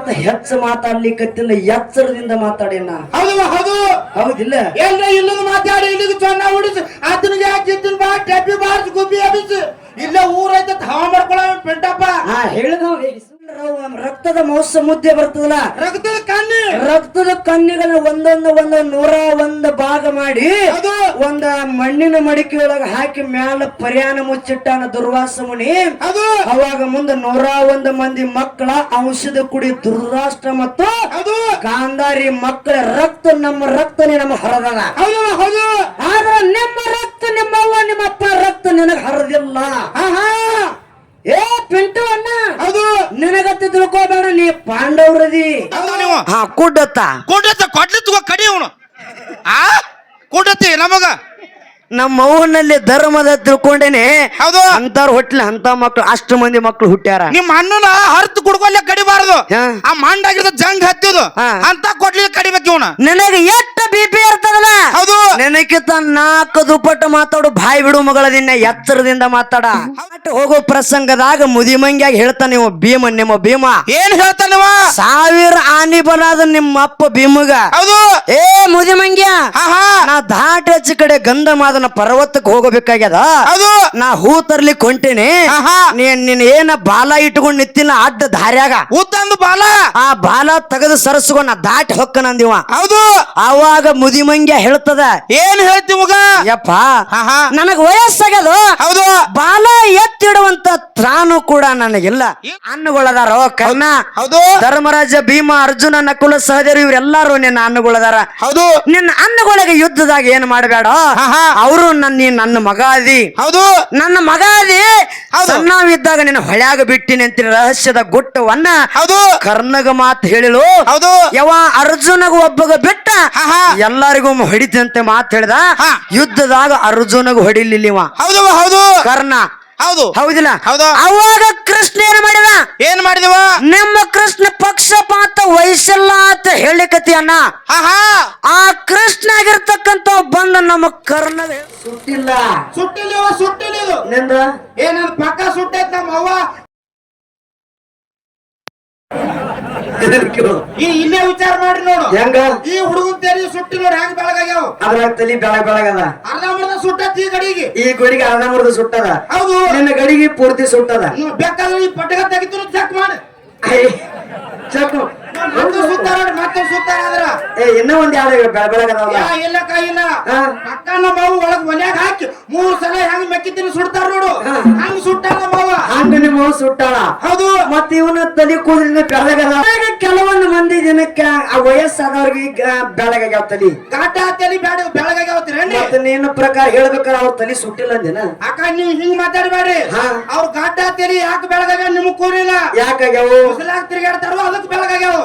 ಮಾತ ಹೆಚ್ಚು ಮಾತಾಡ್ಲಿಕ್ಕತ್ತಿಲ್ಲ ಎಚ್ಚರದಿಂದ ಮಾತಾಡೇನ ಹೌದು ಹೌದು. ಹೌದಿಲ್ಲ? ಎಲ್ಲ ಇಲ್ಲದ ಮಾತಾಡಿ ಇಲ್ಲಿಗೆ ಚೊನ್ನ ಹುಡುಸು ಅದನ್ನ ಯಾಕೆ ಬಾ ಟೆಪ್ಪಿ ಬಾರ್ಸ್ ಗುಬ್ಬಿ ಹಬಿಸಿ ಇಲ್ಲ ಊರೈತೆ ಹವಾ ಮಾಡ್ಕೊಳ ಪೆಂಟಪ್ಪ. ಹಾ ಹೇಳಿದ ರಕ್ತದ ಮೌಸ ಮುದ್ದೆ ಬರ್ತದಲ್ಲ? ರಕ್ತದ ಕಣ್ಣಿ. ರಕ್ತದ ಕಣ್ಣಿಗಳನ್ನ ಒಂದೊಂದು ಒಂದ ನೂರ ಒಂದ್ ಭಾಗ ಮಾಡಿ ಅದು. ಒಂದ ಮಣ್ಣಿನ ಮಡಿಕೆ ಒಳಗ ಹಾಕಿ ಮ್ಯಾಲ ಪರ್ಯಾಣ ಮುಚ್ಚಿಟ್ಟಾನ ದುರ್ವಾಸ ಮುನಿ. ಅದು. ಅವಾಗ ಮುಂದೆ ನೂರ ಒಂದು ಮಂದಿ ಮಕ್ಕಳ ಔಷಧ ಕುಡಿ ದುರ್ರಾಷ್ಟ್ರ ಮತ್ತು ಅದು. ಗಾಂಧಾರಿ ಮಕ್ಕಳ ರಕ್ತ ನಮ್ಮ ರಕ್ತನೇ ನಮ್ಮ ಹರದದ. ಆದ್ರೆ ನಿಮ್ಮ ರಕ್ತ ನಿಮ್ಮವ್ವ ನಿಮ್ಮಪ್ಪ ರಕ್ತ ನಿನಗ ಹರದಿಲ್ಲ. ಏ ಪಿಂಟು ಅಣ್ಣ! ಹೌದು. ನಿನಗತ್ತೆ ತಿಳ್ಕೋಬೇಡ ನೀ ಪಾಂಡವ್ರದಿ. ನೀವು. ಹಾ ಕುಡ್ಡತ್ತ ಕೊಡ್ಲತ್ತ ಕೊಡ್ಲಿ ತಗೋ ಕಡಿ ಅವನು. ಆ? ಕೊಡತಿ ನಮಗ? ನಮ್ಮ ಅವನಲ್ಲಿ ಧರ್ಮದ ತಿಳ್ಕೊಂಡೇನೆ. ಹೌದು. ಅಂತವ್ರ ಹೊಟ್ಲಿ ಅಂತ ಮಕ್ಳು ಅಷ್ಟು ಮಂದಿ ಮಕ್ಳು ಹುಟ್ಟ್ಯಾರ ನಿಮ್ಮ ಅಣ್ಣನ ಹರ್ತು ಕುಡ್ಕೊಲ್ಲೇ ಕಡಿಬಾರದು. ಹಾ. ಆ ಮಂಡಾಗಿರ್ದ ಜಂಗ್ ಹತ್ತಿದು ಹಾ. ಅಂತ ಕೊಡ್ಲಿ ಕಡಿಬೇಕು ಇವನ. ನಿನಗೆ ಎಷ್ಟು ಬಿ ಪಿ ಇರ್ತದಲ್ಲ? ಹೌದು. ನೆನಕಿತ ನಾಲ್ಕು ದುಪ್ಪಟ್ಟು ಮಾತಾಡು ಬಾಯಿ ಬಿಡು ಮಗಳ ಮಗಳದಿನ್ನ ಎತ್ತರದಿಂದ ಮಾತಾಡ. ಅಟ್ ಹೋಗೋ ಪ್ರಸಂಗದಾಗ ಮುದಿಮಂಗ್ಯಾಗ ಹೇಳ್ತಾನೆ ನೀವು ಭೀಮ ನಿಮ್ಮ ಭೀಮ. ಏನ್ ಹೇಳ್ತಾನವ ಸಾವಿರ ಆನಿ ಬನಾದ ನಿಮ್ಮ ಅಪ್ಪ ಭೀಮಗ. ಹೌದು. ಏ ಮುದಿಮಂಗ್ಯ ಹಾ ಹಾ ನಾ ದಾಟ ಹಚ್ಚಿ ಕಡೆ ಗಂಧಮಾದನ ಪರ್ವತಕ್ಕೆ ಹೋಗಬೇಕಾಗ್ಯದ? ಅದು. ನಾ ಹೂ ತರ್ಲಿಕ್ ಹೊಂಟೇನಿ. ಹಾ ಹಾ ನೀನ್ ನೀನ್ ಏನ ಬಾಲ ಇಟ್ಕೊಂಡ್ ನಿತ್ತಿನ ಅಡ್ಡ ದಾರ್ಯಾಗ? ಉತ್ತಂದು ಬಾಲ. ಆ ಬಾಲ ತೆಗೆದು ಸರಸ್ಕೊಂಡ್ ನಾ ದಾಟಿ ಹೊಕ್ಕನಂದಿವ. ಹೌದು. ಅವಾಗ ಮುದಿಮಂಗ್ಯ ಹೇಳ್ತದ ಏನ್ ಹೇಳ್ತೀವಗ ಯಪ್ಪ ಹಾ ಹಾ ನನಗ್ ವಯಸ್ಸಾಗ್ಯದು. ಹೌದು. ಬಾಲ ಎತ್ತಿಡುವಂತ ತಾನು ಕೂಡ ನನಗಿಲ್ಲ. ಅನ್ನಗಳದಾರ ಕರ್ಣ ಹೌದು. ಧರ್ಮರಾಜ ಭೀಮ ಅರ್ಜುನ ನಕುಲ ಸಹದೇವರು ಇವರೆಲ್ಲಾರು ನಿನ್ನ ಅನ್ನಗಳದಾರ ಹೌದು. ನಿನ್ನ ಅನ್ನಗಳಿಗೆ ಯುದ್ಧದಾಗ ಏನ್ ಮಾಡಬೇಡ? ಹಾ ಅವರು ನನ್ನ ನನ್ನ ಮಗ ಅದಿ ಹೌದು. ನನ್ನ ಮಗ ಅದಿ. ಸಣ್ಣವಿದ್ದಾಗ ನಿನ್ನ ಹೊಳ್ಯಾಗ ಬಿಟ್ಟಿನಿ ಅಂತ ರಹಸ್ಯದ ಗುಟ್ಟವನ್ನ. ಹೌದು. ಕರ್ನಗ ಮಾತು ಹೇಳಿಳು ಹೌದು. ಯಾವ ಅರ್ಜುನಗ ಒಬ್ಬಗ ಬಿಟ್ಟ. ಎಲ್ಲರಿಗೂ ಹೊಡಿತಂತೆ ಮಾತು ಹೇಳಿದ. ಯುದ್ಧದಾಗ ಅರ್ಜುನಗ ಹೊಡಿಲಿಲ್ಲ ಹೌದು ಹೌದು. ಕರ್ಣ ಹೌದು. ಹೌದಿಲ್ಲ? ಹೌದು. ಅವಾಗ ಕೃಷ್ಣ ಏನ್ ಮಾಡಿದ? ಏನ್ ಮಾಡಿದವ? ನಿಮ್ಮ ಕೃಷ್ಣ ಪಕ್ಷಪಾತ ವಹಿಸಲ್ಲ ಅಂತ ಹೇಳಿಕತಿ ಅಣ್ಣ ಆ ಕೃಷ್ಣ ಆಗಿರ್ತಕ್ಕಂತ ಬಂದ ನಮ್ಮ ಕರ್ಣ ಸುಟ್ಟಿಲ್ಲ. ಸುಟ್ಟಿಲ್ಲ ಸುಟ್ಟಿಲ್ಲ ನಿಂದ ಏ ಪಕ್ಕ ಸುಟ್ಟೈತ್ ನಮ್ಮ ಅವ್ವ ಈ ಇಲ್ಲೇ ವಿಚಾರ ಮಾಡಿ ನೋಡು. ಹೆಂಗ? ಈ ಹುಡುಗನ್ ತೆರಿ ಸುಟ್ಟಿ ನೋಡಿ ಹೆಂಗ್ ಬೆಳಗಾಗ್ಯಾವ? ಅದ್ರಾಗ ತಲಿ ಬೆಳಗ್ ಬೆಳಗದ. ಅರ್ಧ ಮರ್ಧ ಸುಟ್ಟೈತಿ ಈ ಗಡಿಗೆ. ಈ ಗಡಿಗೆ ಅರ್ಧ ಮರದ ಸುಟ್ಟದ. ಹೌದು. ನಿನ್ನ ಗಡಿಗೆ ಪೂರ್ತಿ ಸುಟ್ಟದ. ಬೇಕಾದ್ರೆ ಈ ಪಟ್ಟಗ ತೆಗಿತು ಚೆಕ್ ಮಾಡಿ. ಚೆಕ್ ಮತ್ತೆ ಸುತ್ತಾರ ಮತ್ತೆ ಸುತ್ತಾರ ಅಂದ್ರ ಏ ಇನ್ನ ಒಂದ್ ಯಾವ್ದು ಬೆಳ ಬೆಳಗದವಲ್ಲ ಯಾ ಇಲ್ಲ ಕೈ ಇಲ್ಲ. ಹಾ. ಪಕ್ಕ ನಮ್ಮ ಅವ್ವ ಒಳಗ್ ಒನ್ಯಾಗ ಹಾಕಿ ಮೂರ್ ಸಲ ಹೆಂಗ್ ಮೆಕ್ಕಿತೀನಿ ಸುಡ್ತಾರ ನೋಡು. ಹಂಗ್ ಸುಟ್ಟಾರ ನಮ್ಮ ಅವ್ವ ಹಂಗ ನಿಮ್ಮ ಸುಟ್ಟಾಳ? ಹೌದು. ಮತ್ತ ಇವನ ತಲೆ ಕೂದಲಿನ ಬೆಳಗದ ಕೆಲವೊಂದು ಮಂದಿ ದಿನಕ್ಕೆ ಆ ವಯಸ್ಸಾದವ್ರಿಗೆ ಬೆಳಗಾಗ್ಯಾವ ತಲಿ. ಗಾಟ ತಲಿ ಬ್ಯಾಡ ಬೆಳಗಾಗ್ಯಾವತ್ತೀರೇನ್ರಿ ಮತ್ತೆ ನಿನ್ನ ಪ್ರಕಾರ ಹೇಳ್ಬೇಕಾರ ಅವ್ರ ತಲಿ ಸುಟ್ಟಿಲ್ಲ ಅಂದಿನ? ಅಕ್ಕ ನೀವು ಹಿಂಗ್ ಮಾತಾಡ್ಬೇಡಿ. ಅವ್ರ ಗಾಟ ತಲಿ ಯಾಕೆ ಬೆಳಗಾಗ ನಿಮಗ್ ಕೂರಿಲ್ಲ ಯಾಕಾಗ್ಯಾವ ತಿರ್ಗಾಡ್ತಾರೋ ಅದಕ್ಕೆ ಬೆಳಗಾಗ್ಯಾವ.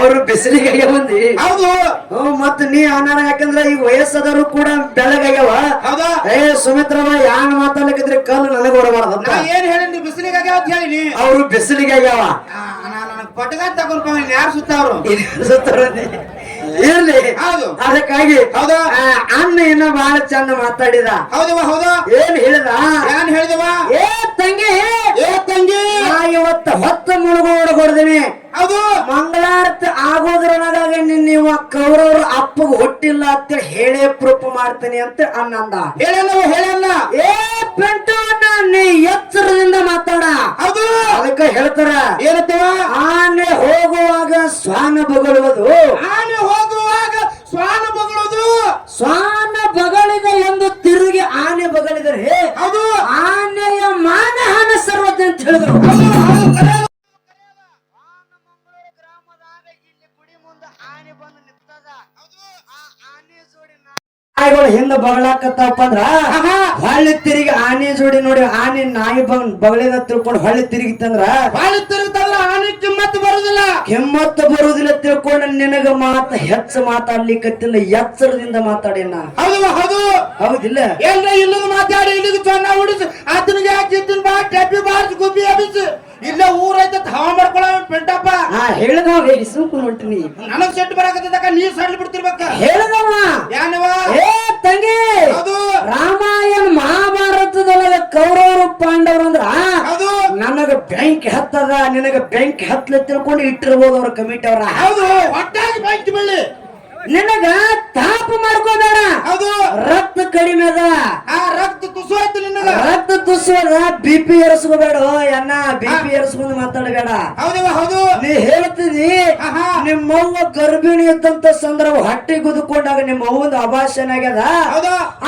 ಅವ್ರು ಬಿಸಿಲಿಗೆ ಮಂದಿ ಹೌದು. ಮತ್ ಮತ್ತ ನೀ ಅನಾರ ಯಾಕಂದ್ರ ಈ ವಯಸ್ಸಾದವರು ಕೂಡ ಬೆಳಗಾಗ್ಯಾವ. ಹೌದಾ? ಏ ಸುಮಿತ್ರವ ಯಾನ್ ಮಾತಾಡ್ಲಿಕ್ಕಿದ್ರೆ ಕಲ್ಲು ನನಗ ಹೊರಬಾರ್ದಂತ ನಾ ಏನ್ ಹೇಳಿನಿ ಬಿಸಿಲಿಗೆ ಆಗ್ಯಾವ ಅಂತ ಹೇಳಿನಿ. ಅವ್ರು ಬಿಸಿಲಿಗೆ ಆಗ್ಯಾವ ನನಗ್ ಪಟಗ ತಗೊಂಡ್ ಯಾರು ಸುತ್ತವ್ರು ಸುತ್ತರದಿ. ಇರ್ಲಿ. ಹೌದು. ಅದಕ್ಕಾಗಿ ಹೌದಾ? ಅಣ್ಣ ಇನ್ನ ಬಹಳ ಚಂದ ಮಾತಾಡಿದ. ಹೌದವ ಹೌದಾ. ಏನ್ ಹೇಳಿದ? ಏನ್ ಹೇಳಿದವ ಏ ತಂಗಿ! ಏ ತಂಗಿ! ನಾ ಇವತ್ತ ಹೊತ್ತ ಮುಳುಗೋಡ ಹೊಡೆದಿನಿ ಹೌದು. ಮಂಗಳಾರತಿ ಆಗೋದ್ರೊಳಗಾಗಿ ನಿನ್ನ ಕೌರವ್ರ ಅಪ್ಪಗ ಹುಟ್ಟಿಲ್ಲ ಅಂತ ಹೇಳೇ ಪ್ರೂಫ್ ಮಾಡ್ತೀನಿ ಅಂತ ಅನ್ನಂದ ಹೇಳಲ್ಲ ಹೇಳಲ್ಲ. ಏ ಬಗಳಾಕತ್ತಪ್ಪ ಅಂದ್ರ ಹೊಳ್ಳಿ ತಿರುಗಿ ಆನೆ ಜೋಡಿ ನೋಡಿ ಆನೆ ನಾಯಿ ಬಂದ್ ಬಗಳಿದ ತಿಳ್ಕೊಂಡು ಹೊಳ್ಳಿ ತಿರುಗಿತ್ತಂದ್ರ ಹೊಳ್ಳಿ ತಿರುಗಿತಂದ್ರ ಆನೆ ಕಿಮ್ಮತ್ ಬರುದಿಲ್ಲ. ಕೆಮ್ಮತ್ತು ಬರುದಿಲ್ಲ ತಿಳ್ಕೊಂಡು ನಿನಗ ಮಾತ ಹೆಚ್ಚು ಮಾತಾಡ್ಲಿಕ್ಕತ್ತಿಲ್ಲ ಎಚ್ಚರದಿಂದ ಮಾತಾಡಿನ? ಹೌದು ಹೌದು. ಹೌದಿಲ್ಲ? ಎಲ್ಲ ಇಲ್ಲದ ಮಾತಾಡಿ ಇಲ್ಲಿಗೆ ಚೊನ್ನ ಹುಡುಸು ಆತನಿಗೆ ಯಾಕೆ ಬಾ ಟೆಪ್ಪಿ ಬಾರಿಸಿ ಗುಬ್ಬಿ ಹಬಿಸಿ ಇಲ್ಲ ಊರೈತೆ ಹವಾ ಮಾಡ್ಕೊಳ ಪೆಂಟಪ್ಪ. ಹಾ ಹೇಳಿ ಸುಮ್ಕು ಹೊಂಟಿನಿ. ನನಗ್ ಸೆಟ್ ಬರಾಕತ್ತದಕ್ಕ ನೀ ಸಣ್ಣ ಬಿಡ್ತಿರ್ಬೇಕ. ಹೇಳದವ. ಯಾನವ ಏ ತಂಗಿ ಹೌದು ರಾಮಾಯಣ ಮಹಾಭಾರತದೊಳಗ ಕೌರವರು ಪಾಂಡವರು ಅಂದ್ರ ಹೌದು ನನಗ ಬೆಂಕಿ ನಿನಗೆ ನಿನಗ ಬೆಂಕಿ ಹತ್ಲ ತಿಳ್ಕೊಂಡು ಇಟ್ಟಿರ್ಬೋದು ಅವ್ರ ಕಮಿಟಿ ಅವ್ರ. ಹೌದು. ಒಟ್ಟಾಗಿ ಬೆಂಕಿ ಬೀಳಿ ನಿನಗ ತಾಪ ಮಾಡ್ಕೋಬೇಡ. ಹೌದು. ರಕ್ತ ಕಡಿಮೆ ಅದ. ಆ ರಕ್ತ ತುಸು ಆಯ್ತು ನಿನ್ನಗ ರಕ್ತ ತುಸುವದ ಬಿ ಪಿ ಏರಿಸ್ಕೋಬೇಡ. ಅಣ್ಣ ಬಿ ಪಿ ಏರಿಸ್ಕೊಂಡು ಮಾತಾಡಬೇಡ. ಹೌದವ ಹೌದು. ನೀ ಹೇಳ್ತಿದಿ. ನಿಮ್ಮವ್ವ ಗರ್ಭಿಣಿ ಇದ್ದಂತ ಸಂದರ್ಭ ಹಟ್ಟಿ ಗುದ್ಕೊಂಡಾಗ ನಿಮ್ಮ ಅವ್ವಂದ ಅಭಾಷಣ ಆಗ್ಯದ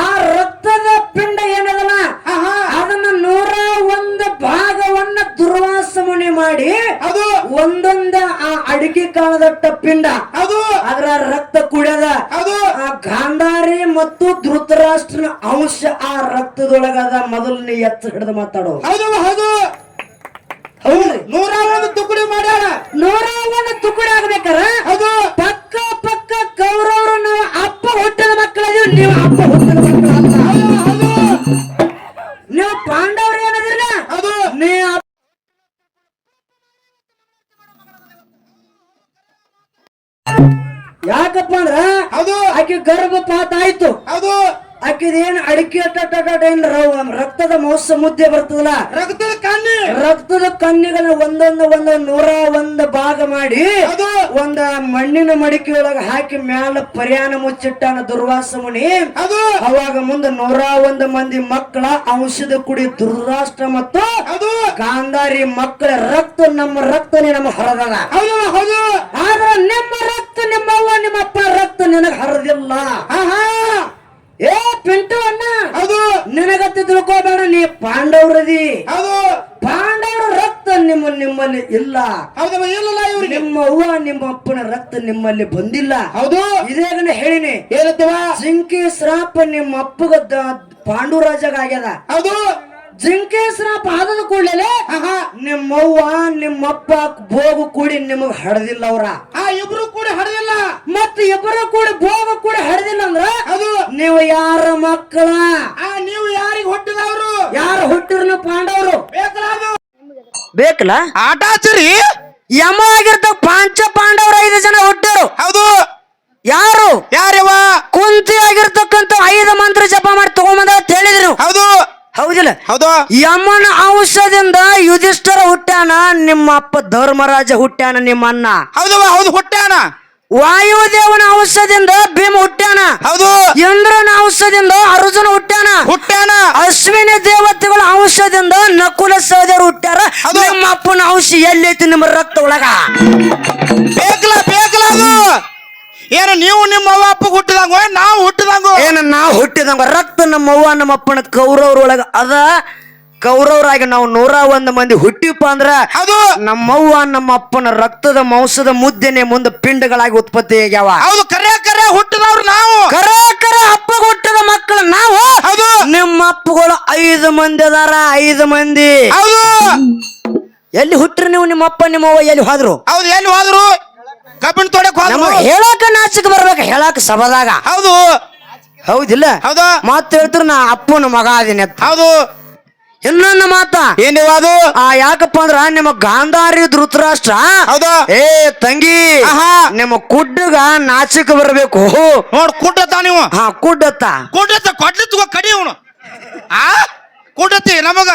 ಆ ರಕ್ತದ ಪಿಂಡ ಏನದಲ್ಲ. ಅದನ್ನ ನೂರ ಒಂದು ಭಾಗವನ್ನ ದುರ್ವಾಸಮಣಿ ಮಾಡಿ ಅದು ಒಂದೊಂದ ಆ ಅಡಿಕೆ ಕಾಳದ ಪಿಂಡ ಅದು ಅದರ ರಕ್ತ ಕುಡಿಯದ ಅದು ಆ ಗಾಂಧಾರಿ ಮತ್ತು ಧೃತರಾಷ್ಟ್ರನ ಅಂಶ ಆ ರಕ್ತದೊಳಗದ ಮೊದಲನೇ ಎತ್ತ ಹಿಡಿದು ಮಾತಾಡೋ. ಹೌದು ಹೌದು. ಹೌದ್ರಿ ನೂರ ಒಂದು ತುಕಡಿ ಮಾಡ್ಯಾರ ನೂರ ಒಂದು ತುಕಡಿ ಆಗ್ಬೇಕಾರ? ಅದು ಪಕ್ಕ ಪಕ್ಕ ಕೌರವರು ನಾವು ಅಪ್ಪ ಹುಟ್ಟದ ಮಕ್ಕಳದೀವಿ ನೀವು ಅಪ್ಪ ಹುಟ್ಟದ ಮಕ್ಕಳ ನೀವು ಪಾಂಡವ್ರು ಏನದಿರಲ್ಲ? ಅದು ನೀ ಯಾಕಪ್ಪ ಅಂದ್ರ ಹೌದು. ಆಕೆ ಗರ್ಭಪಾತ ಆಯ್ತು. ಹೌದು. ಆಕಿದೇನು ಅಡಿಕೆ ಏನ್ ರಕ್ತದ ಮೋಸ ಮುದ್ದೆ ಬರ್ತದಲ್ಲ? ರಕ್ತದ ಕಣ್ಣಿ. ರಕ್ತದ ಕಣ್ಣಿಗಳನ್ನ ಒಂದೊಂದು ಒಂದೊಂದು ನೂರ ಒಂದು ಭಾಗ ಮಾಡಿ ಹೌದು. ಒಂದ ಮಣ್ಣಿನ ಮಡಿಕೆ ಒಳಗ ಹಾಕಿ ಮ್ಯಾಲ ಪರ್ಯಾಣ ಮುಚ್ಚಿಟ್ಟಾನ ದುರ್ವಾಸ ಮುನಿ. ಹೌದು ಅವಾಗ ಮುಂದೆ ನೂರ ಒಂದು ಮಂದಿ ಮಕ್ಕಳ ಔಷಧ ಕುಡಿ ದುರ್ರಾಷ್ಟ್ರ ಮತ್ತು ಅದು. ಗಾಂಧಾರಿ ಮಕ್ಕಳ ರಕ್ತ ನಮ್ಮ ರಕ್ತನೇ ನಮ್ಮ ಹರದದ ಆದ್ರ ನಿಮ್ಮ ರಕ್ತ ನಿಮ್ಮವ್ವ ನಿಮ್ಮಪ್ಪ ರಕ್ತ ನಿನಗ ಹರದಿಲ್ಲ. ಏ ಪಿಂಟು ಅಣ್ಣ. ಅದು ನಿನಗತ್ತೆ ತಿಳ್ಕೋಬೇಡ ನೀ ಪಾಂಡವ್ರದಿ. ಅದು ಪಾಂಡವರ ರಕ್ತ ನಿಮ್ಮ ನಿಮ್ಮಲ್ಲಿ ಇಲ್ಲ. ಇಲ್ಲಲ್ಲ ಇವ್ರು ನಿಮ್ಮ ಅವ್ವ ನಿಮ್ಮ ಅಪ್ಪನ ರಕ್ತ ನಿಮ್ಮಲ್ಲಿ ಬಂದಿಲ್ಲ. ಹೌದು. ಇದೇಗನ ಹೇಳಿನಿ. ಏನತ್ತವ ಜಿಂಕಿ ಶ್ರಾಪ ನಿಮ್ಮ ಅಪ್ಪಗ ಪಾಂಡುರಾಜಗ ಆಗ್ಯದ. ಹೌದು. ಜಿಂಕೆ ಶ್ರಾಪ ಆದದ ಕೂಡಲೇ ನಿಮ್ಮವ್ವ ನಿಮ್ಮಪ್ಪ ಭೋಗ ಕೂಡಿ ನಿಮಗ್ ಹಡದಿಲ್ಲ ಅವ್ರ. ಆ ಇಬ್ರು ಮತ್ತ ಇಬ್ಬರು ಕೂಡ ಭೋಗ ಕೂಡ ಹರಿದಿಲ್ಲ ಅಂದ್ರ ಅದು ನೀವು ಯಾರ ಮಕ್ಕಳ? ಆ ನೀವು ಯಾರಿಗೆ ಹುಟ್ಟಿದವರು? ಯಾರು ಹುಟ್ಟಿರ್ನ ಪಾಂಡವರು? ಬೇಕಲ್ಲ? ಆಟಾಚರಿ ಯಮ ಆಗಿರ್ತಾವ ಪಾಂಚ ಪಾಂಡವರು ಐದು ಜನ ಹುಟ್ಟರು. ಹೌದು. ಯಾರು? ಯಾರವ? ಕುಂತಿ ಆಗಿರ್ತಕ್ಕಂತ ಐದು ಮಂತ್ರ ಜಪ ಮಾಡಿ ತಗೊಂಬಂದ ಅಂತ ಹೇಳಿದ್ರು. ಹೌದು. ಹೌದಿಲ್ಲ? ಹೌದು. ಯಮನ ಔಷಧದಿಂದ ಯುಧಿಷ್ಠರ ಹುಟ್ಟ್ಯಾನ ನಿಮ್ಮ ಅಪ್ಪ ಧರ್ಮರಾಜ ಹುಟ್ಟ್ಯಾನ ನಿಮ್ಮ ಅಣ್ಣ ಹೌದು ಹೌದು ಹುಟ್ಟ್ಯಾನ. ವಾಯುದೇವನ ಔಷಧದಿಂದ ಭೀಮ ಹುಟ್ಟ್ಯಾನ. ಹೌದು. ಇಂದ್ರನ ಔಷಧದಿಂದ ಅರ್ಜುನ ಹುಟ್ಟ್ಯಾನ. ಹುಟ್ಟ್ಯಾನ. ಅಶ್ವಿನಿ ದೇವತೆಗಳ ಔಷಧದಿಂದ ನಕುಲ ಸಹದರು ಹುಟ್ಟ್ಯಾರ. ನಿಮ್ಮ ಅಪ್ಪನ ಔಷಧ ಎಲ್ಲೈತಿ ನಿಮ್ಮ ರಕ್ತ ಒಳಗ ಬೇಕಲ ಬೇಕಲ ಅದು. ಏನು ನೀವು ನಿಮ್ಮ ಅವ್ವ ಅಪ್ಪ ಹುಟ್ಟಿದಂಗ ನಾವು ಹುಟ್ಟಿದಂಗ? ಏನ ನಾವು ಹುಟ್ಟಿದಂಗ? ರಕ್ತ ನಮ್ಮ ಅವ್ವ ನಮ್ಮ ಅಪ್ಪನ ಕೌರವ್ರ ಒಳಗ ಅದ. ಕೌರವರಾಗಿ ನಾವು ನೂರ ಒಂದು ಮಂದಿ ಹುಟ್ಟಿಪ್ಪ ಅಂದ್ರ ಅದು ನಮ್ಮವ್ವ ನಮ್ಮ ಅಪ್ಪನ ರಕ್ತದ ಮಾಂಸದ ಮುದ್ದೆನೆ ಮುಂದೆ ಪಿಂಡಗಳಾಗಿ ಉತ್ಪತ್ತಿ ಆಗ್ಯಾವ. ಹೌದು ಕರೆ ಕರೆ ಹುಟ್ಟಿದವ್ರು ನಾವು. ಕರೆ ಕರ ಅಪ್ಪಗ ಹುಟ್ಟಿದ ಮಕ್ಕಳು ನಾವು. ಹೌದು. ನಿಮ್ಮ ಅಪ್ಪಗಳು ಐದು ಮಂದಿ ಅದಾರ ಐದು ಮಂದಿ. ಹೌದು. ಎಲ್ಲಿ ಹುಟ್ಟ್ರಿ ನೀವು ನಿಮ್ಮ ಅಪ್ಪ ನಿಮ್ಮವ್ವ ಎಲ್ಲಿ ಹೋದ್ರು? ಹೌದು ಎಲ್ಲಿ ಹೋದ್ರು? ಕಬ್ಬಿಣ ತೋಡಕ್ ಹೋದ್ರು. ನಮಗ್ ಹೇಳಾಕ ನಾಚಿಕೆ ಬರ್ಬೇಕು ಹೇಳಾಕ ಸಭದಾಗ ಹೌದು. ಹೌದಿಲ್ಲ? ಹೌದು. ಮಾತು ಹೇಳ್ತಾರ ನಾ ಅಪ್ಪನ ಮಗ ಅದೀನಿ ಹೌದು. ಇನ್ನೊಂದು ಮಾತ. ಏನಿವ ಅದು? ಆ ಯಾಕಪ್ಪ ಅಂದ್ರ ನಿಮ್ಮ ಗಾಂಧಾರಿ ಧೃತರಾಷ್ಟ್ರ. ಹೌದು. ಏ ತಂಗಿ. ನಿಮ್ಮ ಕುಡ್ಡಗ ನಾಚಿಕೆ ಬರಬೇಕು. ನೋಡ್ ಕುಡ್ಡತ್ತ ನೀವು? ಹಾ ಕುಡ್ಡತ್ತ. ಕುಡ್ಡತ್ತ ಕೊಡ್ಲಿ ತಗೋ ಕಡಿ ಅವನು. ಆ? ಕುಡ್ಡತ್ತಿ ನಮಗ?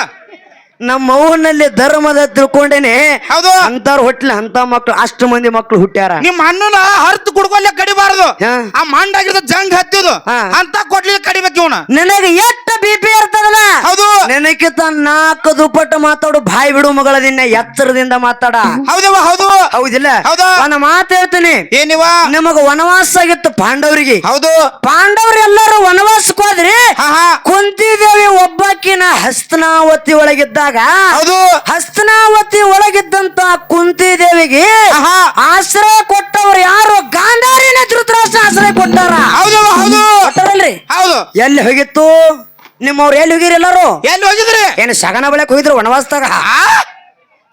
ನಮ್ಮ ಅವನಲ್ಲಿ ಧರ್ಮದ ತಿಳ್ಕೊಂಡೇನೆ ಹೌದು. ಅಂತಾರ ಹೊಟ್ಟಲಿ ಅಂತ ಮಕ್ಳು ಅಷ್ಟು ಮಂದಿ ಮಕ್ಳು ಹುಟ್ಟ್ಯಾರ ನಿಮ್ಮ ಅಣ್ಣನ ಹರ್ತು ಕುಡ್ಕೊಲ್ಲೇ ಕಡಿಬಾರದು. ಹಾ. ಆ ಮಂಡಾಗಿರ್ದ ಜಂಗ್ ಹತ್ತಿದು ಹಾ. ಅಂತ ಕೊಡ್ಲಿ ಕಡಿಬೇಕು ಇವನ. ನಿನಗೆ ಎಷ್ಟು ಬಿ ಪಿ ಇರ್ತದಲ್ಲ? ಹೌದು. ನಿನಗಿಂತ ನಾಲ್ಕು ದುಪ್ಪಟ್ಟು ಮಾತಾಡು ಬಾಯಿ ಬಿಡು ಮಗಳ ದಿನ ಎತ್ತರದಿಂದ ಮಾತಾಡ. ಹೌದವ ಹೌದು. ಹೌದಿಲ್ಲ? ಹೌದು. ಒಂದು ಮಾತು ಹೇಳ್ತೀನಿ. ಏನಿವ ನಿಮಗ ವನವಾಸ ಆಗಿತ್ತು ಪಾಂಡವರಿಗೆ. ಹೌದು. ಪಾಂಡವರು ಎಲ್ಲರೂ ವನವಾಸಕ್ಕೆ ಹೋದ್ರಿ ಹಾ ಹಾ. ಕುಂತಿದೇವಿ ಒಬ್ಬಾಕಿನ ಹಸ್ತನಾವತಿ ಒಳಗಿದ್ದಾಗ ಹೌದು. ಹಸ್ತನಾವತಿ ಒಳಗಿದ್ದಂತ ಕುಂತಿ ದೇವಿಗೆ ಆಶ್ರಯ ಕೊಟ್ಟವ್ರು ಯಾರು? ಗಾಂಧಾರಿನ ಧೃತರಾಷ್ಟ್ರ ಆಶ್ರಯ ಕೊಟ್ಟಾರ. ಹೌದು ಹೌದು. ಕೊಟ್ಟಾರಲ್ರಿ ಹೌದು. ಎಲ್ಲಿ ಹೋಗಿತ್ತು? ನಿಮ್ಮವ್ರು ಎಲ್ಲಿ ಹೋಗಿರಿ ಎಲ್ಲರೂ? ಎಲ್ಲಿ ಹೋಗಿದ್ರಿ? ಏನು ಸಗನ ಬೆಳಕ್ ಹೋಗಿದ್ರು ವನವಾಸದಾಗ?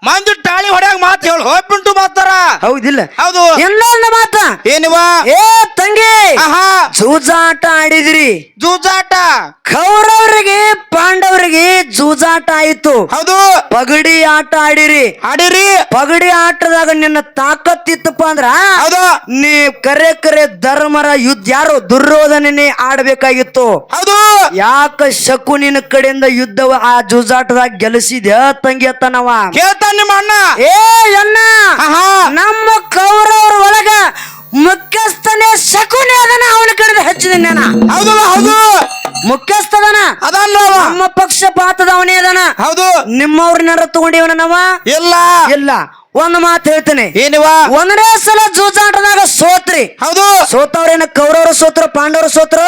ಮಂದಿ ತಾಳಿ ಹೊಡ್ಯಾಗ ಮಾತು ಹೇಳು. ಹೋಗ್ಬಿಂಟು ಮಾತಾರ ಹೌದಿಲ್ಲ. ಹೌದು. ಇನ್ನೊಂದು ಮಾತ. ಏನಿವ ಏ ತಂಗಿ. ಆಹಾ. ಜೂಜಾಟ ಆಡಿದ್ರಿ. ಜೂಜಾಟ. ಕೌರವರಿಗೆ ಪಾಂಡವರಿಗೆ ಜೂಜಾಟ ಆಯಿತು. ಹೌದು. ಪಗಡಿ ಆಟ ಆಡಿರಿ. ಆಡಿರಿ. ಪಗಡಿ ಆಟದಾಗ ನಿನ್ನ ತಾಕತ್ತಿತ್ತಪ್ಪ ಅಂದ್ರ ಹೌದು. ನೀ ಕರೆ ಕರೆ ಧರ್ಮರ ಯುದ್ಧ ಯಾರು? ದುರ್ಯೋಧನನೇ ಆಡ್ಬೇಕಾಗಿತ್ತು. ಹೌದು. ಯಾಕ ಶಕುನಿನ ಕಡೆಯಿಂದ ಯುದ್ಧವ ಆ ಜೂಜಾಟದಾಗ ಗೆಲ್ಲಿಸಿದ್ಯ ತಂಗಿ ಅತ್ತನವ ಕೇಳ್ತಾನ ನಿಮ್ಮ ಅಣ್ಣ? ಏ ಅಣ್ಣ ನಮ್ಮ ಕೌರವ್ರ ಒಳಗ ಮುಖ್ಯಸ್ಥನೇ ಶಕುನಿ ಅದನ ಅವನ ಕಡೆದ ಹಚ್ಚಿದ ನಾನು. ಹೌದು ಹೌದು. ಮುಖ್ಯಸ್ಥ ಅದನ ಅದಲ್ಲ ನಮ್ಮ ಪಕ್ಷಪಾತದ ಅವನೇ ಅದಾನ. ಹೌದು. ನಿಮ್ಮವ್ರನ್ನ ತಗೊಂಡಿವನ ನಾವ? ಇಲ್ಲ. ಇಲ್ಲ. ಒಂದು ಮಾತು ಹೇಳ್ತೇನೆ. ಏನಿವ? ಒಂದನೇ ಸಲ ಜೂಜಾಟದಾಗ ಸೋತ್ರಿ. ಹೌದು. ಸೋತವ್ರೇನ ಕೌರವರು ಸೋತ್ರ ಪಾಂಡವರು ಸೋತ್ರ?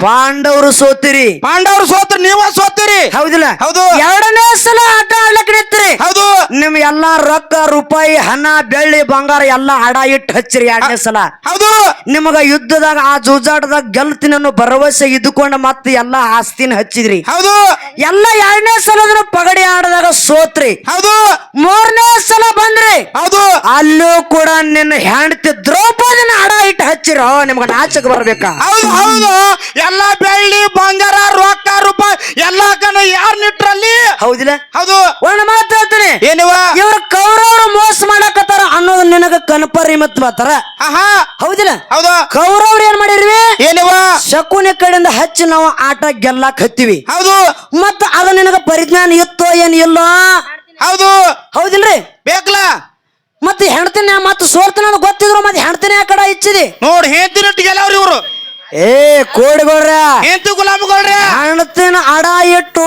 ಪಾಂಡವರು ಸೋತಿರಿ. ಪಾಂಡವರ ಸೋತ್ರ ನೀವ ಸೋತಿರಿ. ಹೌದಿಲ್ಲ? ಹೌದು. ಎರಡನೇ ಸಲ ಆಟ ಆಡ್ಲಕ್ ನಿಂತ್ರಿ. ಹೌದು. ನಿಮ್ ಎಲ್ಲಾ ರೊಕ್ಕ ರೂಪಾಯಿ ಹಣ ಬೆಳ್ಳಿ ಬಂಗಾರ ಎಲ್ಲಾ ಹಡ ಇಟ್ಟು ಹಚ್ಚಿರಿ ಎರಡನೇ ಸಲ. ಹೌದು. ನಿಮಗ ಯುದ್ಧದಾಗ ಆ ಜೂಜಾಟದಾಗ ಗೆಲ್ತೀನಿ ಅನ್ನೋ ಭರವಸೆ ಇದ್ದುಕೊಂಡ ಮತ್ತೆ ಎಲ್ಲಾ ಆಸ್ತಿನ ಹಚ್ಚಿದ್ರಿ. ಹೌದು. ಎಲ್ಲಾ ಎರಡನೇ ಸಲ ಪಗಡಿ ಆಡದಾಗ ಸೋತ್ರಿ. ಹೌದು. ಮೂರನೇ ಸಲ ಬಂದ್ರಿ ಹೌದು. ಅಲ್ಲೂ ಕೂಡ ನಿನ್ನ ಹೆಂಡತಿ ದ್ರೌಪದಿನ ಹಡ ಇಟ್ಟು ಹಚ್ಚಿರೋ ನಿಮ್ಗೆ ನಾಚಕ್ ಬರ್ಬೇಕ? ಹೌದು ಹೌದು. ಎಲ್ಲ ಬೆಳ್ಳಿ ಬಂಗಾರ ರೊಕ್ಕ ರೂಪಾಯಿ ಎಲ್ಲ ಕಣ ಯಾರು ನಿಟ್ರಲ್ಲಿ? ಹೌದಿಲ್ಲ? ಹೌದು. ಒಂದು ಮಾತು ಹೇಳ್ತೀನಿ. ಏನಿವ? ಇವ್ರ ಕೌರವರು ಮೋಸ ಮಾಡಕತ್ತಾರ ಅನ್ನೋದು ನಿನಗ ಕನಪರಿ ಮತ್ ಮಾತಾರ. ಆಹಾ. ಹೌದಿಲ್ಲ? ಹೌದು. ಕೌರವ್ರು ಏನ್ ಮಾಡಿರ್ವಿ? ಏನಿವ? ಶಕುನಿ ಕಡೆಯಿಂದ ಹಚ್ಚಿ ನಾವು ಆಟ ಗೆಲ್ಲಾಕ್ ಹತ್ತಿವಿ. ಹೌದು. ಮತ್ತ ಅದು ನಿನಗ ಪರಿಜ್ಞಾನ ಇತ್ತೋ ಏನ್ ಇಲ್ಲ? ಹೌದು. ಹೌದಿಲ್ರಿ? ಬೇಕಲ್ಲ ಮತ್ತೆ ಹೆಣ್ತಿನ ಮತ್ತೆ ಸೋರ್ತನ ಅಂತ ಗೊತ್ತಿದ್ರು ಮತ್ತೆ ಹೆಣ್ತಿನ ಆ ಕಡೆ ಇಚ್ಚಿದಿ? ನೋಡ್ ಹೆಂತಿನಟ್ಟು ಗೆಲ್ಲವ್ರಿ ಇವ್ರು. ಏ ಕೋಡಿಗಳ್ರ ಹೆಂತಿ ಗುಲಾಮಗಳ್ರಿ ಹೆಣ್ತಿನ ಅಡ ಇಟ್ಟು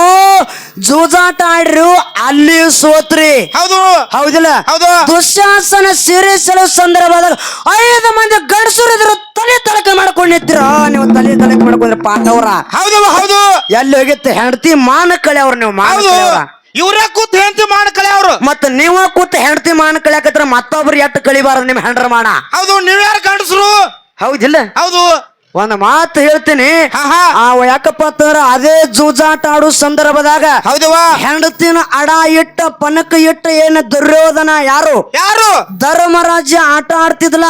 ಜೂಜಾಟ ಆಡ್ರಿ ಅಲ್ಲಿ ಸೋತ್ರಿ. ಹೌದು. ಹೌದಿಲ್ಲ? ಹೌದು. ದುಶ್ಯಾಸನ ಸೀರೆ ಸೆಲವು ಸಂದರ್ಭದಾಗ ಐದು ಮಂದಿ ಗಂಡಸರು ಇದ್ರು ತಲೆ ತಳಕ ಮಾಡ್ಕೊಂಡಿದ್ರ. ನೀವು ತಲೆ ತಳಕ ಮಾಡ್ಕೊಂಡ್ರಿ ಪಾಂಡವ್ರ. ಹೌದು ಹೌದು. ಎಲ್ಲಿ ಹೋಗಿತ್ತು? ಹೆಂಡತಿ ಮಾನ ಕಳೆಯವ್ರ ನೀವು ಮಾನ ಹೌದು. ಕಳೆಯವ್ರ. ಇವ್ರೇ ಕೂತ್ ಹೆಂಡತಿ ಮಾಡ ಅವ್ರು. ಮತ್ತೆ ನೀವ ಕೂತ್ ಹೆಂಡತಿ ಮಾಡ ಕಳಿಯಾಕತ್ರ ಮತ್ತೊಬ್ರು ಎಟ್ಟು ಕಳಿಬಾರದು ನಿಮ್ ಹೆಂಡ್ರ ಮಾಡ. ಹೌದು ನೀವ್ಯಾರು ಗಂಡಸ್ರು? ಹೌದಿಲ್ಲ. ಹೌದು. ಒಂದ್ ಮಾತು ಹೇಳ್ತೀನಿ. ಆ ಯಾಕಪ್ಪ ಅಂತಂದ್ರ ಅದೇ ಜೂಜಾಟ ಆಡೋ ಸಂದರ್ಭದಾಗ ಹೌದವಾ ಹೆಂಡತಿನ ಅಡ ಇಟ್ಟ ಪನಕ ಇಟ್ಟ ಏನ ದುರ್ಯೋಧನ ಯಾರು? ಯಾರು? ಧರ್ಮರಾಜ್ಯ ಆಟ ಆಡ್ತಿದ್ಲ.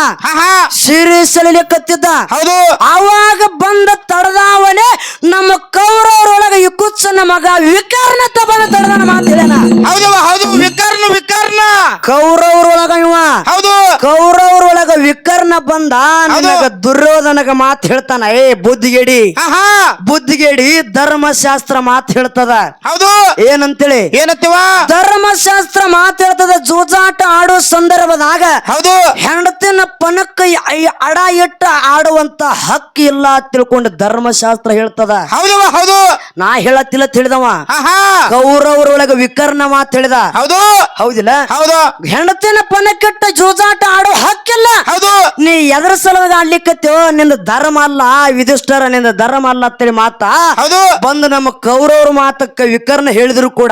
ಸೀರೆ ಸೆಳಿಲಿಕ್ಕತ್ತಿದ್ದ ಹೌದು. ಅವಾಗ ಬಂದ ತಡದಾವನೆ ನಮ್ಮ ಕೌರವರೊಳಗ ಯುಕುತ್ಸನ ಮಗ ವಿಕರ್ಣ ತಬನ ತಡದನ ಮಾತಿದೇನ. ಹೌದವ ಹೌದು. ವಿಕರ್ಣ ವಿಕರ್ಣ. ಕೌರವರೊಳಗ ಇವ. ಹೌದು. ಕೌರವರೊಳಗ ವಿಕರ್ಣ ಬಂದ ನಿನಗ ದುರ್ಯೋಧನಗ ಮಾತು ಹೇಳ್ತಾನ ಏ ಬುದ್ಧಿಗೇಡಿ. ಬುದ್ಧಿಗೇಡಿ ಧರ್ಮಶಾಸ್ತ್ರ ಮಾತು ಹೇಳ್ತದ. ಹೌದು! ಏನಂತೇಳಿ? ಏನತ್ತಿವ ಧರ್ಮಶಾಸ್ತ್ರ ಮಾತು ಹೇಳ್ತದ ಜೂಜಾಟ ಆಡೋ ಸಂದರ್ಭದಾಗ ಹೌದು! ಹೆಂಡತಿನ ಪನಕ್ಕ ಐ- ಅಡ ಇಟ್ಟ ಆಡುವಂತ ಹಕ್ಕು ಇಲ್ಲ ತಿಳ್ಕೊಂಡು ಧರ್ಮಶಾಸ್ತ್ರ ಹೇಳ್ತದ. ಹೌದವ ಹೌದು. ನಾ ಹೇಳತ್ತಿಲ್ಲ ತಿಳಿದವ. ಗೌರವರೊಳಗ ವಿಕರ್ಣ ಮಾತು ಹೇಳಿದ. ಹೌದು. ಹೌದಿಲ್ಲ? ಹೌದು. ಹೆಂಡತಿನ ಪನಕ್ಕಿಟ್ಟ ಜೂಜಾಟ ಆಡೋ ಹಕ್ಕಿಲ್ಲ. ಹೌದು. ನೀ ಎದ್ರ ಸಲುವಾಗಿ ಆಡ್ಲಿಕ್ಕತ್ತೋ ನಿಂದ ಧರ್ಮ ಅಲ್ಲ ವಿಧಿಷ್ಠರ ನಿಂದ ಧರ್ಮ ಅಲ್ಲ ಅಂತೇಳಿ ಮಾತ. ಹೌದು. ಬಂದು ನಮ್ಮ ಕೌರವ್ರ ಮಾತಕ್ಕ ವಿಕರ್ಣ ಹೇಳಿದ್ರು ಕೂಡ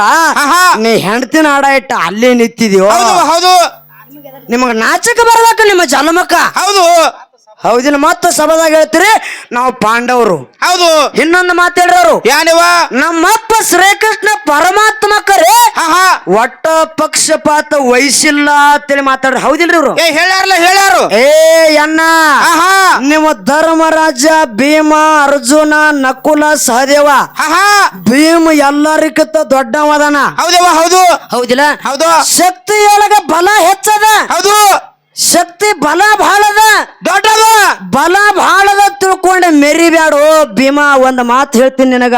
ನೀ ಹೆಂಡತಿನ ಆಡ ಇಟ್ಟ ಅಲ್ಲೇ ನಿಂತಿದ್ಯೋ. ಹೌದು. ನಿಮಗ ನಾಚಕ ಬರ್ಬೇಕು ನಿಮ್ಮ ಜನ್ಮಕ್ಕ. ಹೌದು. ಹೌದಿಲ್ಲ ಮತ್ತೆ ಸಭಾದಾಗ ಹೇಳ್ತೀರಿ ನಾವು ಪಾಂಡವರು. ಹೌದು. ಇನ್ನೊಂದು ಮಾತಾಡ್ರವ್ರು ಯಾನಿವ? ನಮ್ಮಪ್ಪ ಶ್ರೀಕೃಷ್ಣ ಪರಮಾತ್ಮ ಕರೆ ಒಟ್ಟ ಪಕ್ಷಪಾತ ವಹಿಸಿಲ್ಲ ಅಂತೇಳಿ ಮಾತಾಡ್ರಿ. ಹೌದಿಲ್ರಿ ಇವರು? ಏ ಹೇಳ್ಯಾರಲ್ಲ ಹೇಳ್ಯಾರು. ಏ ಅಣ್ಣ. ನಿಮ್ಮ ಧರ್ಮರಾಜ ಭೀಮ ಅರ್ಜುನ ನಕುಲ ಸಹದೇವ. ಭೀಮ ಎಲ್ಲರಿಗಿಂತ ದೊಡ್ಡವದನ. ಹೌದವ ಹೌದು. ಹೌದಿಲ್ಲ? ಹೌದು. ಶಕ್ತಿಯೊಳಗ ಬಲ ಹೆಚ್ಚದ. ಹೌದು. ಶಕ್ತಿ ಬಲ ಬಹಳದ ದೊಡ್ಡದ ಬಲ ಬಹಳದ ತಿಳ್ಕೊಂಡೆ ಮೆರಿಬ್ಯಾಡು ಭೀಮಾ ಒಂದ್ ಮಾತು ಹೇಳ್ತೀನಿ ನಿನಗ.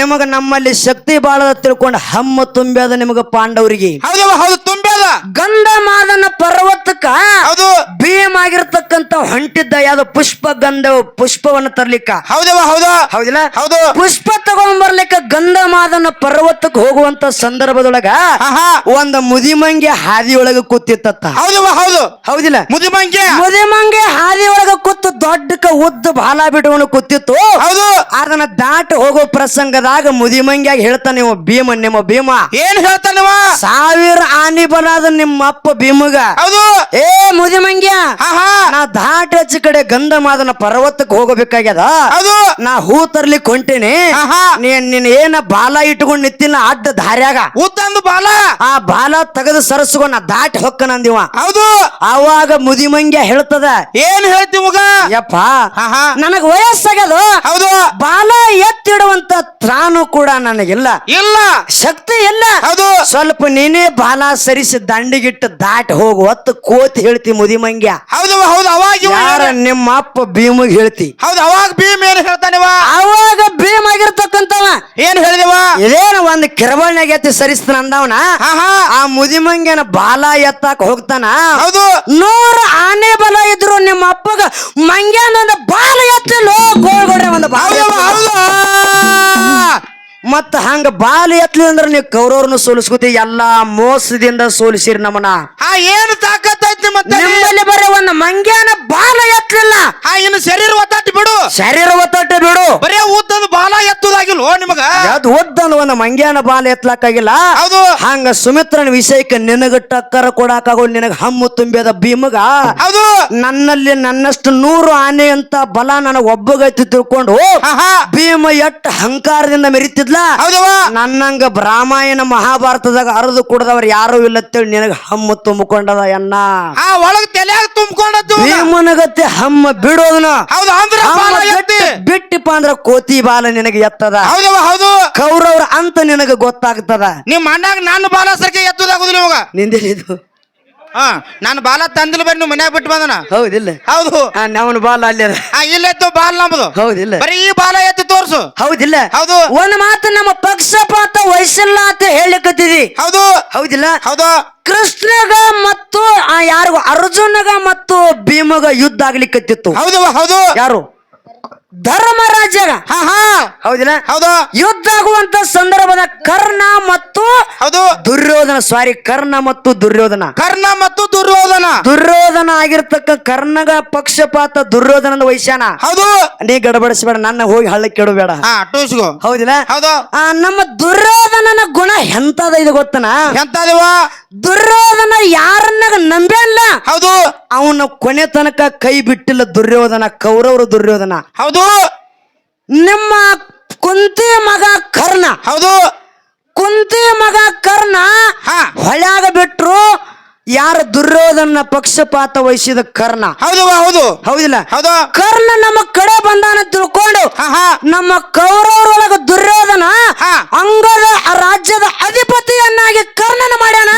ನಿಮಗ ನಮ್ಮಲ್ಲಿ ಶಕ್ತಿ ಬಾಳದ ತಿಳ್ಕೊಂಡ ಹಮ್ಮ ತುಂಬ್ಯದ ನಿಮಗ ಪಾಂಡವರಿಗೆ. ಹೌದವ ಹೌದು ತುಂಬ್ಯಾದ. ಗಂಧ ಮಾದನ ಪರ್ವತಕ್ಕ ಹೌದು. ಭೀಮ್ ಆಗಿರ್ತಕ್ಕಂತ ಹೊಂಟಿದ್ದ ಯಾವ್ದು ಪುಷ್ಪ ಗಂಧ ಪುಷ್ಪವನ್ನ ತರ್ಲಿಕ್ಕ. ಹೌದವ ಹೌದು. ಹೌದಿಲ್ಲ? ಹೌದು. ಪುಷ್ಪ ತಗೊಂಡ್ಬರ್ಲಿಕ್ಕ ಗಂಧ ಮಾದನ ಪರ್ವತಕ್ಕೆ ಹೋಗುವಂತ ಸಂದರ್ಭದೊಳಗ ಒಂದ ಮುದಿಮಂಗೆ ಹಾದಿಯೊಳಗ ಕೂತಿತ್ತ ಹೌದವ ಹೌದು. ಹೌದಿಲ್ಲ. ಮುದಿಮಂಗೆ. ಮುದಿಮಂಗೆ ಹಾದಿಯೊಳಗ ಕೂತು ದೊಡ್ಡಕ ಉದ್ದ ಬಾಲ ಬಿಟ್ಕೊಂಡು ಕೂತಿತ್ತು. ಹೌದು. ಅದನ್ನ ದಾಟ ಹೋಗೋ ಪ್ರಸಂಗದಾಗ ಮುದಿಮಂಗ್ಯಾಗ ಹೇಳ್ತಾನೆ ಇವ ಭೀಮ ನಿಮ್ಮ ಭೀಮ. ಏನ್ ಹೇಳ್ತಾನವ ಸಾವಿರ ಆನಿ ಬಲಾದ ನಿಮ್ಮ ಅಪ್ಪ ಭೀಮಗ. ಹೌದು. ಏ ಮುದಿಮಂಗ್ಯ ನಾ ದಾಟ ಹಚ್ಚ ಕಡೆ ಗಂಧಮಾದನ ಪರ್ವತಕ್ಕೆ ಹೋಗಬೇಕಾಗ್ಯದ. ಹೌದು. ನಾ ಹೂ ತರ್ಲಿ ಹೊಂಟೇನಿ. ನೀನ್ ಏನ ಬಾಲ ಇಟ್ಕೊಂಡ್ ನಿತ್ತಿನ ಅಡ್ಡ ದಾರ್ಯಾಗ. ಉತ್ತಂದು ಬಾಲ? ಆ ಬಾಲ ತೆಗೆದು ಸರಸ್ಕೊಂಡ್ ನಾ ದಾಟಿ ಹೊಕ್ಕನಂದಿವ. ಹೌದು. ಅವಾಗ ಮುದಿಮಂಗ್ಯ ಹೇಳ್ತದ ಏನ್ ಹೇಳ್ತಿ ಮಗ? ಯಪ್ಪ. ನನಗ್ ವಯಸ್ಸಾಗದು ಹೌದು. ಬಾಲ ಎತ್ತಿಡುವಂತ ತ್ರಾನು ಕೂಡ ನನಗಿಲ್ಲ. ಇಲ್ಲ. ಶಕ್ತಿ ಇಲ್ಲ. ಹೌದು. ಸ್ವಲ್ಪ ನೀನೇ ಬಾಲ ಸರಿಸಿ ದಂಡಿಗಿಟ್ಟು ದಾಟಿ ಹೋಗು. ಹೊತ್ತು ಕೋತಿ ಹೇಳ್ತಿ ಮುದಿಮಂಗ್ಯ. ಹೌದು ಹೌದು ಅವಾಗ ಇವ ಯಾರ ಏನ್- ನಿಮ್ಮ ಅಪ್ಪ ಭೀಮಗ್ ಹೇಳ್ತಿ. ಹೌದು ಅವಾಗ ಭೀಮ್ ಏನ್ ಹೇಳ್ತಾನಿವ? ಅವಾಗ ಭೀಮ್ ಆಗಿರ್ತಕ್ಕಂತವ ಏನ್ ಹೇಳಿದವ? ಒಂದ್ ಕಿರಬಳ್ನಾಗ ಎತ್ತಿ ಸರಿಸ್ತಾನ ಅಂದವನ? ಆ ಮುದಿಮಂಗ್ಯನ ಬಾಲ ಎತ್ತಾಕ ಹೋಗ್ತಾನ? ಹೌದು. ನೂರ ಆನೆ ಬಲ ಇದ್ರು ನಿಮ್ಮ ಅಪ್ಪಗ ಮಂಗ್ಯಾನ ಒಂದು ಬಾಲ ಎತ್ತಲು ಗೋಳ್ಗೊಡ್ರೆ ಒಂದು ಬಾಲ. ಹೌದು ಮತ್ತ ಹಂಗ ಬಾಲ ಎತ್ಲಿ ಅಂದ್ರೆ ನೀವು ಕೌರವ್ರನ್ನ ಸೋಲಿಸ್ಕೊತಿ ಎಲ್ಲಾ ಮೋಸದಿಂದ ಸೋಲಿಸಿರಿ ನಮ್ಮನ ಏನು ತಾಕತ್ ಐತಿ ಮತ್ತೆ ನಿಮ್ಮಲ್ಲಿ ಬರೀ ಒಂದು ಮಂಗ್ಯಾನ ಬಾಲ ಎತ್ತಲಿಲ್ಲ ಆ ಇನ್ನು ಶರೀರ ಒತ್ತಾಟ ಬಿಡು. ಶರೀರ ಒತ್ತಾಟ ಬಿಡು. ಬರೇ ಉದ್ದದ ಬಾಲ ಎತ್ತುದಾಗಿಲ್ವೋ ನಿಮಗ? ಅದು ಉದ್ದನ ಒಂದು ಮಂಗ್ಯಾನ ಬಾಲ ಎತ್ತಲಾಕಾಗಿಲ್ಲ ಹೌದು. ಹಂಗ ಸುಮಿತ್ರನ ವಿಷಯಕ್ಕೆ ನಿನಗ ಟಕ್ಕರ ಕೊಡಾಕಾಗೋ ನಿನಗ ಹಮ್ಮು ತುಂಬಿದ ಭೀಮಗ. ಹೌದು. ನನ್ನಲ್ಲಿ ನನ್ನಷ್ಟು ನೂರು ಆನೆ ಅಂತ ಬಲ ನನಗ ಒಬ್ಬಗೈತಿ ತಿಳ್ಕೊಂಡು ಭೀಮ ಎಟ್ಟ ಹಂಕಾರದಿಂದ ಮೆರಿತಿದ್ಲ? ಹೌದವ ನನ್ನಂಗ ಬ್ರಾಮಾಯಣ ಮಹಾಭಾರತದಾಗ ಅರದು ಕುಡ್ದವ್ರು ಯಾರು ಇಲ್ಲ ಇಲ್ಲತ್ತೇಳಿ ನಿನಗ ಹಮ್ಮ ತುಂಬಿಕೊಂಡದ ಎನ್ನ ಆ ಒಳಗ್ ತಲೆಯಾಗ ತುಂಬಿಕೊಂಡದ್ದು ಭೀಮನಗತ್ತೆ ಹಮ್ಮ ಬಿಡೋದನ. ಹೌದು ಅಂದ್ರ ಬಾಲ ಎತ್ತಿ. ಬಿಟ್ಟಿಪ್ಪ ಅಂದ್ರ ಕೋತಿ ಬಾಲ ನಿನಗೆ ಎತ್ತದ. ಹೌದವ ಹೌದು. ಕೌರವ್ರ ಅಂತ ನಿನಗ ಗೊತ್ತಾಗ್ತದ. ನಿಮ್ಮ ಅಣ್ಣಾಗ ನನ್ನ ಬಾಲ ಸರ್ಗೆ ಎತ್ತುದಾಗುದಿಲ್ಲ ಇವಾಗ. ನಿಂದಿರಿದು ಹಾ ನಾನು ಬಾಲ ತಂದಿಲ್ ಬರ್ರಿ ನೀವು ಮನ್ಯಾಗ ಬಿಟ್ಟು ಬಂದನ? ಹೌದಿಲ್ಲ. ಹೌದು. ನವನ ಬಾಲ ಅಲ್ಲಿ ಅದ. ಇಲ್ಲೆತ್ತು ಬಾಲ್ ನಮ್ದು. ಹೌದಿಲ್ಲ. ಬರೀ ಈ ಬಾಲ ಎತ್ತಿ ತೋರ್ಸು. ಹೌದಿಲ್ಲ. ಹೌದು. ಒಂದ್ ಮಾತು ನಮ್ಮ ಪಕ್ಷಪಾತ ವಹಿಸಿಲ್ಲ ಅಂತ ಹೇಳಿಕತ್ತಿದಿ ಹೌದು. ಹೌದಿಲ್ಲ. ಹೌದು. ಕೃಷ್ಣಗ ಮತ್ತು ಆ ಯಾರಿಗೂ ಅರ್ಜುನಗ ಮತ್ತು ಭೀಮಗ ಯುದ್ಧ ಆಗ್ಲಿಕ್ಕತ್ತಿತ್ತು ಹೌದು ಹೌದು. ಯಾರು? ಧರ್ಮರಾಜಗ ಹಾ ಹಾ. ಹೌದಿಲ್ಲ? ಹೌದು. ಯುದ್ಧ ಆಗುವಂತ ಸಂದರ್ಭದ ಕರ್ಣ ಮತ್ತು ಹೌದು. ದುರ್ಯೋಧನ ಸಾರಿ ಕರ್ಣ ಮತ್ತು ದುರ್ಯೋಧನ. ಕರ್ಣ ಮತ್ತು ದುರ್ಯೋಧನ. ದುರ್ಯೋಧನ ಆಗಿರ್ತಕ್ಕ ಕರ್ಣಗ ಪಕ್ಷಪಾತ ದುರ್ಯೋಧನದ ವೈಶ್ಯಾನ. ಹೌದು. ನೀ ಗಡಬಡಿಸಬೇಡ ನನ್ನ ಹೋಗಿ ಹಳ್ಳಕ್ಕೆ ಕೇಳಬೇಡ ಹಾ ಟೂಸ್ಗು ಹೌದಿಲ್ಲ? ಹೌದು. ಆ, ನಮ್ಮ ದುರ್ಯೋಧನನ ಗುಣ ಎಂತದ ಇದು ಗೊತ್ತನ? ಎಂತದಿವ? ದುರ್ಯೋಧನ ಯಾರನ್ನಾಗ ನಂಬ್ಯಲ್ಲ ಹೌದು. ಅವನ ಕೊನೆ ತನಕ ಕೈ ಬಿಟ್ಟಿಲ್ಲ ದುರ್ಯೋಧನ ಕೌರವರು ದುರ್ಯೋಧನ. ಹೌದು. ನಿಮ್ಮ ಕುಂತಿ ಮಗ ಕರ್ಣ. ಹೌದು. ಕುಂತಿ ಮಗ ಕರ್ಣ ಹಾ. ಹೊಳ್ಯಾಗ ಬಿಟ್ರು ಯಾರ ದುರ್ಯೋಧನ ಪಕ್ಷಪಾತ ವಹಿಸಿದ ಕರ್ಣ. ಹೌದು ಹೌದು. ಹೌದಿಲ್ಲ? ಹೌದು. ಕರ್ಣ ನಮ್ಮ ಕಡೆ ಬಂದಾನ ತಿಳ್ಕೊಂಡು ನಮ್ಮ ಕೌರವರೊಳಗ ದುರ್ಯೋಧನ ಹಾ. ಅಂಗದ ರಾಜ್ಯದ ಅಧಿಪತಿಯನ್ನಾಗಿ ಕರ್ಣನ ಮಾಡ್ಯಾನ.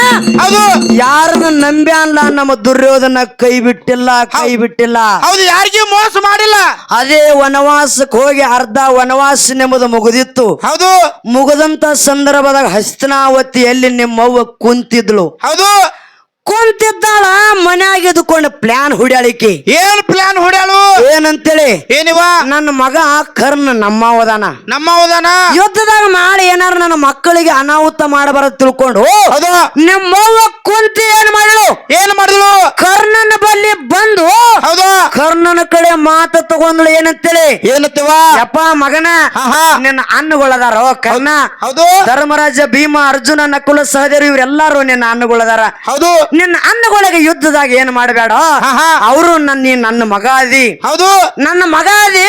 ಅದು ಯಾರನ್ನ ನಂಬ್ಯಾನ್ಲ ನಮ್ಮ ದುರ್ಯೋಧನ ಕೈ ಬಿಟ್ಟಿಲ್ಲ ಕೈ ಬಿಟ್ಟಿಲ್ಲ. ಹೌದು ಯಾರಿಗೂ ಮೋಸ ಮಾಡಿಲ್ಲ. ಅದೇ ವನವಾಸಕ್ಕೆ ಹೋಗಿ ಅರ್ಧ ವನವಾಸ ನಿಮ್ಮದು ಮುಗಿದಿತ್ತು. ಹೌದು. ಮುಗದಂತ ಸಂದರ್ಭದಾಗ ಹಸ್ತನಾವತಿಯಲ್ಲಿ ನಿಮ್ಮವ್ವ ಕುಂತಿದ್ಲು. ಹೌದು. ಕುಂತಿದ್ದಾಳ ಮನ್ಯಾಗ ಇದ್ಕೊಂಡು ಪ್ಲಾನ್ ಹುಡ್ಯಾಳಿಕಿ. ಏನ್ ಪ್ಲಾನ್ ಹೊಡ್ಯಾಳು? ಏನಂತೇಳಿ? ಏನಿವ? ನನ್ನ ಮಗ ಕರ್ಣ ನಮ್ಮವದಾನ ನಮ್ಮ ಹೌದಾನ ಯುದ್ಧದಾಗ ಮಾಡಿ ಏನಾರ ನನ್ನ ಮಕ್ಕಳಿಗೆ ಅನಾಹುತ ಮಾಡಬಾರದು ತಿಳ್ಕೊಂಡು ನಿಮ್ಮ ನಿಮ್ಮವ್ವ ಕುಂತಿ ಏನ್ ಮಾಡಲು? ಏನ್ ಮಾಡಿದ್ಳು ಕರ್ಣನ ಬಲ್ಲಿ ಬಂದು ಹೌದು. ಕರ್ಣನ ಕಡೆ ಮಾತು ತಗೊಂಡ್ಳು ಏನಂತೇಳಿ? ಏನತ್ತವ ಯಪ್ಪ ಮಗನ ಆಹಾ. ನಿನ್ನ ಅನ್ನಗಳದಾರ ಕರ್ಣ. ಹೌದು. ಧರ್ಮರಾಜ ಭೀಮ ಅರ್ಜುನ ನಕುಲ ಸಹದೇವರು ಇವರೆಲ್ಲಾರು ನಿನ್ನ ಅನ್ನಗಳದಾರ ಹೌದು. ನಿನ್ನ ಅನ್ನಗೊಳಗೆ ಯುದ್ಧದಾಗ ಏನ್ ಮಾಡಬೇಡ. ಅವರು ನನ್ನ ನನ್ನ ಮಗ ಅದಿ ಹೌದು. ನನ್ನ ಮಗ ಅದಿ.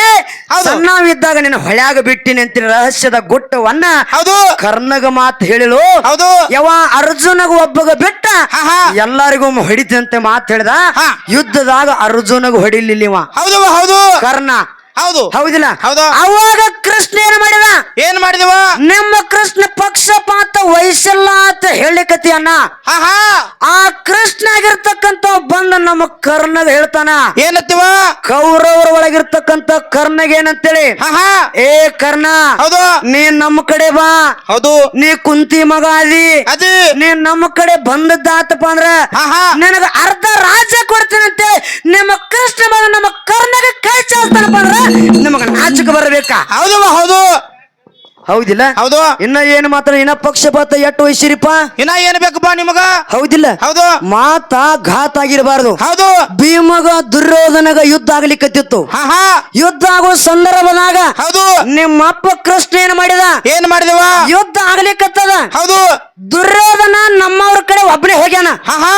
ಸಣ್ಣವಿದ್ದಾಗ ನಿನ್ನ ಹೊಳ್ಯಾಗ ಬಿಟ್ಟಿನಿ ಅಂತ ರಹಸ್ಯದ ಗುಟ್ಟವನ್ನ. ಹೌದು. ಕರ್ಣಗ ಮಾತು ಹೇಳಿಲು. ಹೌದು. ಯಾವ ಅರ್ಜುನಗ ಒಬ್ಬಗ ಬಿಟ್ಟ. ಎಲ್ಲರಿಗೂ ಹೊಡಿತಂತೆ ಮಾತು ಹೇಳಿದ. ಯುದ್ಧದಾಗ ಅರ್ಜುನಗ ಹೊಡಿಲಿಲ್ಲ ಹೌದು ಹೌದು. ಕರ್ಣ ಹೌದು. ಹೌದಿಲ್ಲ? ಹೌದು. ಅವಾಗ ಕೃಷ್ಣ ಏನ್ ಮಾಡಿದ? ಏನ್ ಮಾಡಿದವ? ನಿಮ್ಮ ಕೃಷ್ಣ ಪಕ್ಷಪಾತ ವಹಿಸಲ್ಲ ಅಂತ ಹೇಳಿಕತಿ ಅಣ್ಣ. ಆ ಕೃಷ್ಣ ಆಗಿರ್ತಕ್ಕಂತ ಬಂದ ನಮ್ಮ ಕರ್ಣಗ ಹೇಳ್ತಾನ. ಏನತ್ತಿವ? ಕೌರವರ ಒಳಗಿರ್ತಕ್ಕಂತ ಕರ್ಣಗ ಏನಂತೇಳಿ? ಏ ಕರ್ಣ ಹೌದು. ನೀ ನಮ್ಮ ಕಡೆ ಬಾ. ಹೌದು. ನೀ ಕುಂತಿ ಮಗ ಅದಿ ಅದಿ. ನೀ ನಮ್ಮ ಕಡೆ ಬಂದದ್ದಾತಪ್ಪ ಅಂದ್ರ ನನಗ ಅರ್ಧ ರಾಜ್ಯ ಹೌದಿಲ್ಲ? ಹೌದು. ಇನ್ನ ಏನು ಮಾತ್ರ ಇನ್ನ ಪಕ್ಷಪಾತ ಎಟ್ಟು ವಹಿಸಿರಿಪ್ಪ? ಇನ್ನ ಏನ್ ಬೇಕಪ್ಪ ನಿಮಗ? ಹೌದಿಲ್ಲ. ಹೌದು. ಮಾತ ಘಾತ ಆಗಿರಬಾರದು. ಹೌದು. ಭೀಮಗ ದುರ್ಯೋಧನಗ ಯುದ್ಧ ಆಗ್ಲಿಕ್ಕತ್ತಿತ್ತು ಯುದ್ಧ ಆಗೋ ಸಂದರ್ಭದಾಗ ಹೌದು. ನಿಮ್ಮ ಅಪ್ಪ ಕೃಷ್ಣ ಏನ್ ಮಾಡಿದ? ಏನ್ ಮಾಡಿದವ? ಯುದ್ಧ ಆಗ್ಲಿಕ್ಕತ್ತದ ಹೌದು. ದುರ್ಯೋಧನ ನಮ್ಮವ್ರ ಕಡೆ ಒಬ್ಬನೇ ಹೋಗ್ಯಾನ. ಹಾ.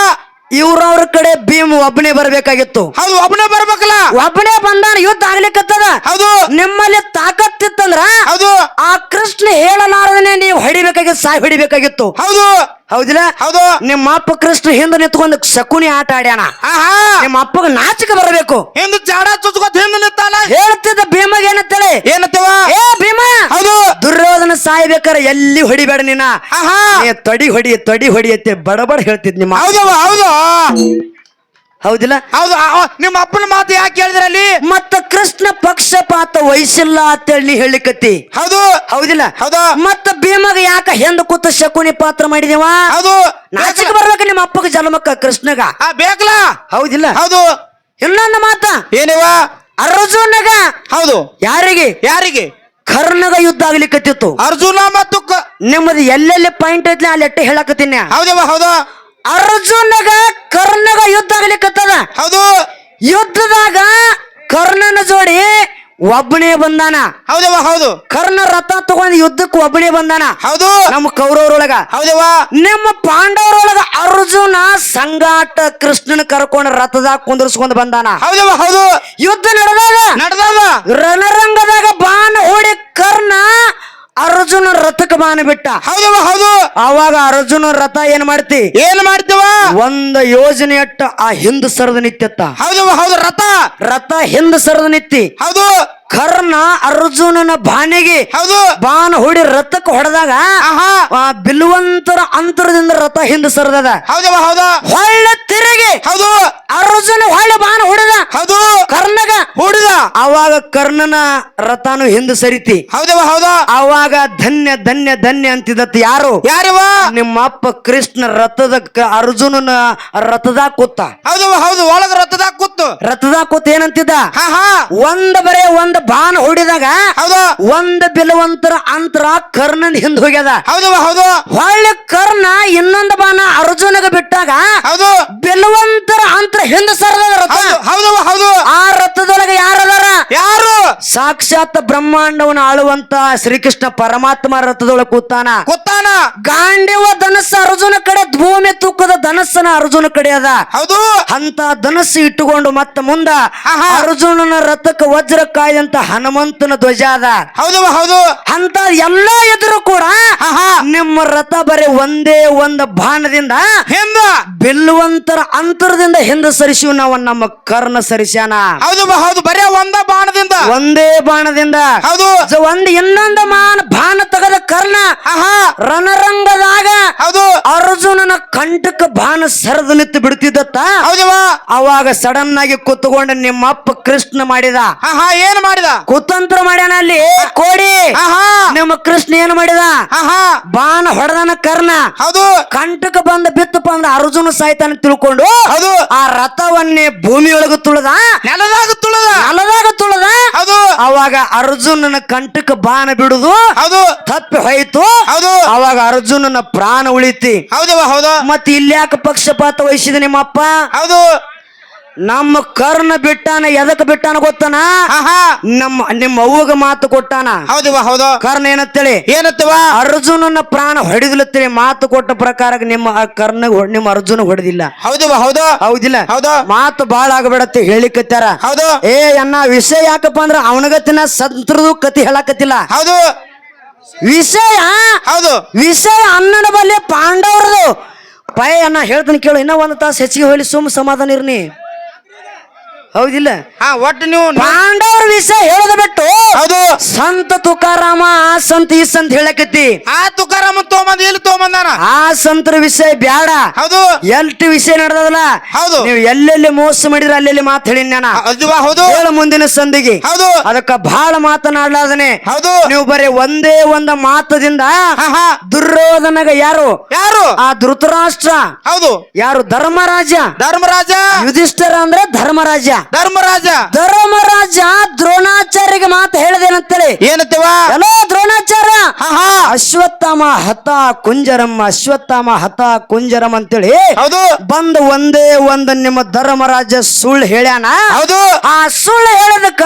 ಇವ್ರವ್ರ ಕಡೆ ಭೀಮ್ ಒಬ್ಬನೇ ಬರ್ಬೇಕಾಗಿತ್ತು. ಹೌದು ಒಬ್ಬನೇ ಬರ್ಬೇಕಲ್ಲ? ಒಬ್ಬನೇ ಬಂದಾನ ಯುದ್ಧ ಆಗ್ಲಿಕ್ಕತ್ತದ ಹೌದು. ನಿಮ್ಮಲ್ಲಿ ತಾಕತ್ತಿತ್ತಂದ್ರ ಹೌದು. ಆ ಕೃಷ್ಣ ಹೇಳಲಾರದನೆ ನೀವು ಹೊಡಿಬೇಕಾಗಿತ್ತು ಸಾಯ್ ಹಿಡಿಬೇಕಾಗಿತ್ತು. ಹೌದು. ಹೌದಿಲ್ಲ? ಹೌದು. ನಿಮ್ಮ ಅಪ್ಪ ಕೃಷ್ಣ ಹಿಂದೆ ನಿಂತ್ಕೊಂಡು ಶಕುನಿ ಆಟ ಆಡ್ಯಾನ. ನಿಮ್ಮ ಅಪ್ಪಗ ನಾಚಿಕೆ ಬರಬೇಕು. ಹಿಂದೆ ಜಾಡ ಚುಚ್ಕೋತ್ ಹಿಂದೆ ನಿಂತಾನ? ಹೇಳ್ತಿದ್ದ ಭೀಮಗೆ ಏನಂತೇಳಿ? ಏನತ್ತವ ದುರ್ಯೋಧನ ಎಲ್ಲಿ ಹೊಡಿಬೇಡ ನೀನ? ಆಹಾ. ನೀ ತೊಡಿ ಹೊಡಿ ತೊಡಿ ಹೊಡಿ ಅಂತ ಬಡಬಡ ಹೇಳ್ತಿದ್ ನಿಮ್ಮ. ಹೌದವ ಹೌದು. ಹೌದಿಲ್ಲ? ಹೌದು ಆ, ಆ, ನಿಮ್ಮ ಅಪ್ಪನ ಮಾತು ಯಾಕೆ ಹೇಳಿದ್ರಲ್ಲಿ ಮತ್ತ ಕೃಷ್ಣ ಪಕ್ಷಪಾತ ವಹಿಸಿಲ್ಲ ಅಂತೇಳಿ ನೀ ಹೇಳಿಕತ್ತಿ. ಹೌದು. ಹೌದಿಲ್ಲ? ಹೌದು. ಮತ್ತ ಭೀಮಗ ಯಾಕ ಹೆಂದ ಕೂತ ಶಕುನಿ ಪಾತ್ರ ಮಾಡಿದೀವ? ಹೌದು. ನಾಚಿಕೆ ಬರ್ಬೇಕ ನಿಮ್ಮ ಅಪ್ಪಗ ಜನ್ಮಕ್ಕ ಕೃಷ್ಣಗ. ಆ ಬೇಕಲ್ಲ ಹೌದಿಲ್ಲ? ಹೌದು. ಇನ್ನೊಂದು ಮಾತ. ಏನಿವ? ಅರ್ಜುನಗ. ಹೌದು. ಯಾರಿಗೆ? ಯಾರಿಗೆ? ಕರ್ಣಗ ಯುದ್ಧ ಆಗ್ಲಿಕತ್ತಿತ್ತು. ಅರ್ಜುನ ಮತ್ತು ಕ- ನಿಮ್ಮದು ಎಲ್ಲೆಲ್ಲಿ ಪಾಯಿಂಟ್ ಐತಿ ಅಲ್ಲಿ ಎಟ್ಟೆ ಹೇಳಕತ್ತೀನಿ. ಹೌದವ ಹೌದು. ಅರ್ಜುನಗ ಕರ್ಣಗ ಯುದ್ಧ ಆಗ್ಲಿಕತ್ತದ. ಹೌದು. ಯುದ್ಧದಾಗ ಕರ್ಣನ ಜೋಡಿ ಒಬ್ಬನೇ ಬಂದಾನ. ಹೌದವ ಹೌದು. ಕರ್ಣ ರಥ ತಗೊಂಡ್ ಯುದ್ಧಕ್ಕೆ ಒಬ್ಬನೇ ಬಂದಾನ. ಹೌದು. ನಮ್ಮ ಕೌರವರೊಳಗ. ಹೌದವ ನಿಮ್ಮ ಪಾಂಡವರೊಳಗ ಅರ್ಜುನ ಸಂಗಾಟ ಕೃಷ್ಣನ ಕರ್ಕೊಂಡ್ ರಥದಾಗ ಕುಂದರ್ಸ್ಕೊಂಡ್ ಬಂದಾನ. ಹೌದವ ಹೌದು. ಯುದ್ಧ ನಡೆದಾಗ ನಡೆದಾಗ. ರಣರಂಗದಾಗ ಬಾಣ ಹೊಡಿ ಕರ್ಣ ಅರ್ಜುನ ರಥಕ್ಕೆ ಬಾಣ ಬಿಟ್ಟ. ಹೌದು ಹೌದು. ಅವಾಗ ಅರ್ಜುನ ರಥ ಏನ್ ಮಾಡ್ತಿ? ಏನ್ ಮಾಡ್ತೀವ ಒಂದ ಯೋಜನೆ ಅಟ್ಟ ಆ ಹಿಂದ ಸರದ ನಿತ್ಯತ್ತ ಹೌದು ಹೌದು ರಥ. ರಥ ಹಿಂದ ಸರದ ನಿತ್ತಿ ಹೌದು. ಕರ್ಣ ಅರ್ಜುನನ ಬಾನಿಗೆ ಹೌದು. ಬಾಣ ಹೊಡಿ ರಥಕ್ಕೆ ಹೊಡೆದಾಗ ಬಿಲ್ವಂತರ ಅಂತರದಿಂದ ರಥ ಹಿಂದ ಸರದದ. ಹೌದವ ಹೌದಾ. ಹೊಳ್ಳ ತಿರುಗಿ ಹೌದು. ಅರ್ಜುನ ಹೊಳ್ಳ ಬಾಣ ಹೊಡೆದ. ಹೌದು. ಕರ್ಣಗ ಹೊಡೆದ. ಅವಾಗ ಕರ್ಣನ ರಥನು ಹಿಂದ ಸರಿತಿ. ಹೌದವ ಹೌದಾ. ಅವಾಗ ಧನ್ಯ ಧನ್ಯ ಧನ್ಯ ಅಂತಿದತ್ ಯಾರು? ಯಾರವ? ನಿಮ್ಮ ಅಪ್ಪ ಕೃಷ್ಣ ರಥದ ಅರ್ಜುನನ ರಥದಾಗ ಕೂತ. ಹೌದವ ಹೌದು. ಒಳಗ ರಥದಾಗ ಕೂತು. ರಥದಾಗ ಕೂತ ಏನಂತಿದ್ದ? ಒಂದ್ ಬರೇ ಒಂದ್ ಬಾಣ ಹೊಡಿದಾಗ ಹೌದು. ಒಂದ್ ಬಿಲವಂತರ ಅಂತರ ಕರ್ಣನ್ ಹಿಂದ್ ಹೋಗ್ಯದ. ಹೌದು ಹೌದು. ಹೊಳ್ಳಿ ಕರ್ಣ ಇನ್ನೊಂದು ಬಾಣ ಅರ್ಜುನಗ ಬಿಟ್ಟಾಗ ಹೌದು. ಬಿಲವಂತರ ಅಂತರ ಹಿಂದ್ ಸರದ ರಥ. ಹೌದು ಹೌದು ಆ ರಥದೊಳಗೆ ಯಾರದಾರ? ಯಾರು? ಸಾಕ್ಷಾತ್ ಬ್ರಹ್ಮಾಂಡವನ್ನ ಆಳುವಂತ ಶ್ರೀಕೃಷ್ಣ ಪರಮಾತ್ಮ ರಥದೊಳಗೆ ಕೂತಾನ. ಕೂತಾನ. ಗಾಂಡಿವ ಧನಸ್ಸ ಅರ್ಜುನ ಕಡೆ ಭೂಮಿ ತೂಕದ ಧನಸ್ಸನ ಅರ್ಜುನ ಕಡೆ ಅದ. ಹೌದು. ಅಂತ ಧನಸ್ಸು ಇಟ್ಟುಕೊಂಡು ಮತ್ತ ಮುಂದ. ಅರ್ಜುನನ ರಥಕ್ಕೆ ವಜ್ರ ಕಾಯ್ದಂತ ಹನುಮಂತನ ಧ್ವಜ ಅದ. ಹೌದು ಹೌದು. ಅಂತ ಎಲ್ಲ ಎದುರು ಕೂಡ ನಿಮ್ಮ ರಥ ಬರೀ ಒಂದೇ ಒಂದ ಬಾಣದಿಂದ ಹಿಂದ. ಬಿಲ್ಲುವಂತರ ಅಂತರದಿಂದ ಹಿಂದೆ ಸರಿಸಿವ್ ನಾವು ನಮ್ಮ ಕರ್ಣ ಸರಿಸ್ಯಾನ. ಹೌದು ಹೌದು. ಬರೇ ಒಂದ ಬಾಣದಿಂದ. ಒಂದೇ ಬಾಣದಿಂದ. ಹೌದು. ಒಂದ್ ಇನ್ನೊಂದ ಮಾನ ಬಾಣ ತೆಗೆದ ಕರ್ಣ. ರಣರಂಗದಾಗ ಹೌದು. ಅರ್ಜುನನ ಕಂಟಕ ಬಾಣ ಸರದು ನಿಂತು ಬಿಡ್ತಿದ್ದತ್ತ. ಹೌದವ ಅವಾಗ ಸಡನ್ ಆಗಿ ಕೂತ್ಕೊಂಡು ನಿಮ್ಮ ಅಪ್ಪ ಕೃಷ್ಣ ಮಾಡಿದ. ಆಹಾ ಏನ್ ಮಾಡಿದ? ಕುತಂತ್ರ ಮಾಡ್ಯಾನ ಅಲ್ಲಿ. ಕೋಡಿ! ನಿಮ್ಮ ಕೃಷ್ಣ ಏನ್ ಮಾಡಿದ? ಬಾಣ ಹೊಡೆದನ ಕರ್ಣ. ಹೌದು. ಕಂಟಕ ಬಂದ ಬಿತ್ತಪ್ಪ ಅಂದ್ರೆ ಅರ್ಜುನ ಸಾಯ್ತಾನ ತಿಳ್ಕೊಂಡು ಹೌದು. ಆ ರಥವನ್ನೇ ಭೂಮಿಯೊಳಗೆ ತುಳದ? ನೆಲದಾಗ ತುಳದ. ನೆಲದಾಗ ತುಳದ? ಹೌದು. ಅವಾಗ ಅರ್ಜುನನ ಕಂಟಕ ಬಾಣ ಬಿಡುದು? ಹೌದು. ತಪ್ಪಿ ಹೋಯ್ತು? ಹೌದು. ಅವಾಗ ಅರ್ಜುನನ ಪ್ರಾಣ ಉಳಿತಿ. ಹೌದವ ಹೌದು. ಮತ್ತೆ ಇಲ್ಯಾಕ ಪಕ್ಷಪಾತ ವಹಿಸಿದ ನಿಮ್ಮಪ್ಪ? ಹೌದು. ನಮ್ಮ ಕರ್ಣ ಬಿಟ್ಟಾನ ಎದಕ್ ಬಿಟ್ಟಾನ ಗೊತ್ತಾನ? ನಮ್ಮ ನಿಮ್ಮ ಅವ್ವಗ ಮಾತು ಕೊಟ್ಟಾನ? ಹೌದವ ಹೌದು. ಕರ್ಣ ಏನತ್ತೇಳಿ ಏನತ್ತವ ಅರ್ಜುನನ ಪ್ರಾಣ ಹೊಡೆದಿಲ್ಲತ್ತೇಳಿ ಮಾತು ಕೊಟ್ಟ ಪ್ರಕಾರ ನಿಮ್ಮ ಕರ್ಣ ನಿಮ್ಮ ಅರ್ಜುನ ಹೊಡೆದಿಲ್ಲ. ಹೌದವ ಹೌದು. ಹೌದಿಲ್ಲ? ಹೌದು. ಮಾತು ಬಾಳ ಆಗಬೇಡತ್ತೆ ಹೇಳಿಕತ್ತಾರ. ಹೌದು. ಏ ಅನ್ನ ವಿಷಯ ಯಾಕಪ್ಪ ಅಂದ್ರ ಅವನಗತ್ತಿನ ಸಂತ್ರದು ಕತಿ ಹೇಳಕತ್ತಿಲ್ಲ. ಹೌದು. ವಿಷಯ? ಹೌದು. ವಿಷಯ ಅನ್ನನ ಬಲ್ಲೆ ಪಾಂಡವರದು. ಪಯ ಅಣ್ಣ ಹೇಳ್ತೀನಿ ಕೇಳು ಇನ್ನ ಒಂದು ತಾಸು ಹೆಚ್ಚಿಗೆ ಹೋಗ್ಲಿ ಸುಮ್ ಸಮಾಧಾನ ಇರ್ನಿ ಹೌದಿಲ್ಲ? ಹಾ ಒಟ್ಟು ನೀವು ಪಾಂಡವರ ವಿಷಯ ಹೇಳದ ಬಿಟ್ಟು ಹೌದು. ಸಂತ ತುಕಾರಾಮ ಆ ಸಂತ ಈ ಸಂತ ಹೇಳಕತ್ತಿ. ಆ ತುಕಾರಾಮ ತಗೊಂಬಂದ್ ಎಲ್ಲಿ ತಗೊಂಬಂದಾನ ಆ ಸಂತರ ವಿಷಯ ಬ್ಯಾಡ. ಹೌದು. ಎಲ್ಟಿ ವಿಷಯ ನಡೆದಲ್ಲ ಹೌದು. ನೀವು ಎಲ್ಲೆಲ್ಲಿ ಮೋಸ ಮಾಡಿದ್ರೆ ಅಲ್ಲೆಲ್ಲಿ ಮಾತು ಹೇಳಿ ನಾನು. ಹೌದು. ಹೇಳ ಮುಂದಿನ ಸಂದಿಗೆ. ಹೌದು. ಅದಕ್ಕ ಬಹಳ ಮಾತನಾಡ್ಲಾದನೆ ಹೌದು. ನೀವು ಬರೀ ಒಂದೇ ಒಂದ ಮಾತದಿಂದ ದುರ್ಯೋಧನಗ ಯಾರು? ಯಾರು? ಆ ಧೃತರಾಷ್ಟ್ರ. ಹೌದು. ಯಾರು ಧರ್ಮರಾಜ ಧರ್ಮರಾಜ ಯುಧಿಷ್ಠರ ಅಂದ್ರೆ ಧರ್ಮರಾಜ ಧರ್ಮರಾಜ. ಧರ್ಮರಾಜ ದ್ರೋಣಾಚಾರ್ಯಗೆ ಮಾತು ಹೇಳದೇನಂತೇಳಿ? ಏನತ್ತವ ಹಲೋ ದ್ರೋಣಾಚಾರ್ಯ! ಅಶ್ವತ್ಥಾಮ ಹತ ಕುಂಜರಂ ಅಶ್ವತ್ಥಾಮ ಹತ ಕುಂಜರಂ ಅಂತೇಳಿ ಹೌದು. ಬಂದ ಒಂದೇ ಒಂದ್ ನಿಮ್ಮ ಧರ್ಮರಾಜ ಸುಳ್ಳು ಹೇಳ್ಯಾನ? ಹೌದು. ಆ ಸುಳ್ಳು ಹೇಳದಕ್ಕ.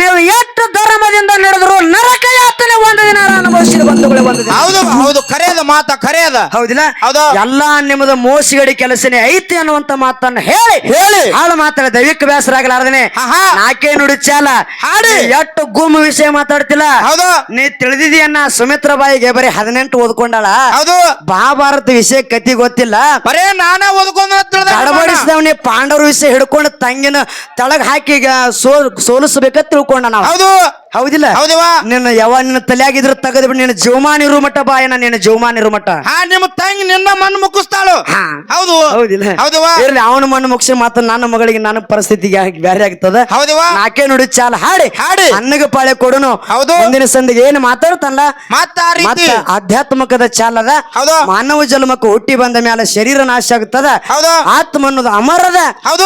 ನೀವು ಎಷ್ಟು ಧರ್ಮದಿಂದ ನಡೆದ್ರು ನರಕ ಯಾತನೆ ಒಂದು ದಿನ ಅನುಭವಿಸಿದ ಬಂಧುಗಳೇ ಒಂದು ದಿನ. ಹೌದು ಹೌದು. ಕರೆಯದ ಮಾತ ಕರೆಯದ. ಹೌದಿಲ್ಲ? ಹೌದು. ಎಲ್ಲಾ ನಿಮ್ಮದು ಮೋಸಗಡಿ ಕೆಲಸನೇ ಐತಿ ಅನ್ನುವಂತ ಮಾತನ್ನ ಹೇಳಿ. ಹೇಳಿ. ಹಾಳು ಮಾತಾಡ ದೈವಿಕ ಬೇಸರ ಆಗಲಾರ್ದನೆ ಆಹಾ. ನಾಕೆ ನುಡಿ ಚಾಲ? ಹಾಡಿ. ಎಷ್ಟು ಗುಮ್ ವಿಷಯ ಮಾತಾಡ್ತಿಲ್ಲ? ಹೌದು. ನೀ ತಿಳಿದಿದೆಯನ್ನ ಸುಮಿತ್ರ ಬಾಯಿಗೆ ಬರೀ ಹದಿನೆಂಟು ಓದ್ಕೊಂಡಾಳ. ಹೌದು. ಮಹಾಭಾರತ ವಿಷಯ ಕತಿ ಗೊತ್ತಿಲ್ಲ. ಬರೇ ನಾನೇ ಓದ್ಕೊಂಡ ಪಾಂಡವರ ಪಾಂಡವ್ರ ವಿಷಯ ಹಿಡ್ಕೊಂಡು ತಂಗಿನ ತಳಗ್ ಹಾಕಿ ಸೋ ಸೋಲ್ ಸೋಲಿಸ್ಬೇಕಂತ ತಿಳ್ಕೊಂಡ ನಾವು. ಹೌದು. ಹೌದಿಲ್ಲ? ಹೌದವಾ. ನಿನ್ನ ಯಾವ ನಿನ್ನ ತಲೆಯಾಗಿದ್ರು ತೆಗೆದು ನಿನ್ನ ಜೀವಮಾನ ಇರು ಮಟ್ಟ ಬಾಯ ನಿನ್ನ ಜೀವಮಾನ ಇರು ಮಟ್ಟ ಹಾ ನಿಮ್ಮ ತಂಗಿ ನಿನ್ನ ಮಣ್ಣು ಮುಗಿಸ್ತಾಳು ಹಾ. ಹೌದು. ಹೌದಿಲ್ಲ. ಹೌದವಾ. ಇರ್ಲಿ ಅವನ ಮಣ್ಣು ಮುಗಿಸಿ ಮಾತ್ರ ನನ್ನ ಮಗಳಿಗೆ ನನ್ನ ಪರಿಸ್ಥಿತಿಗೆ ಆಗಿ ಬೇರೆ ಆಗ್ತದ? ಹೌದಿವ ನಾಕೆ ನುಡಿ ಚಾಲ ಹಾಡಿ. ಹಾಡಿ. ಅನ್ನಗ ಪಾಳೆ ಕೊಡುನು. ಹೌದು. ಮುಂದಿನ ಸಂದಿಗೆ ಏನು ಮಾತಾಡ್ತಲ್ಲ ಮಾತಾಡಿ ಮತ್ತ ಆಧ್ಯಾತ್ಮಕದ ಚಾಲದ ಹೌದು. ಮಾನವ ಜನ್ಮಕ್ಕೆ ಹುಟ್ಟಿ ಬಂದ ಮೇಲೆ ಶರೀರ ನಾಶ ಆಗ್ತದ. ಹೌದು. ಆತ್ಮ ಅನ್ನೋದು ಅಮರದ ಹೌದು.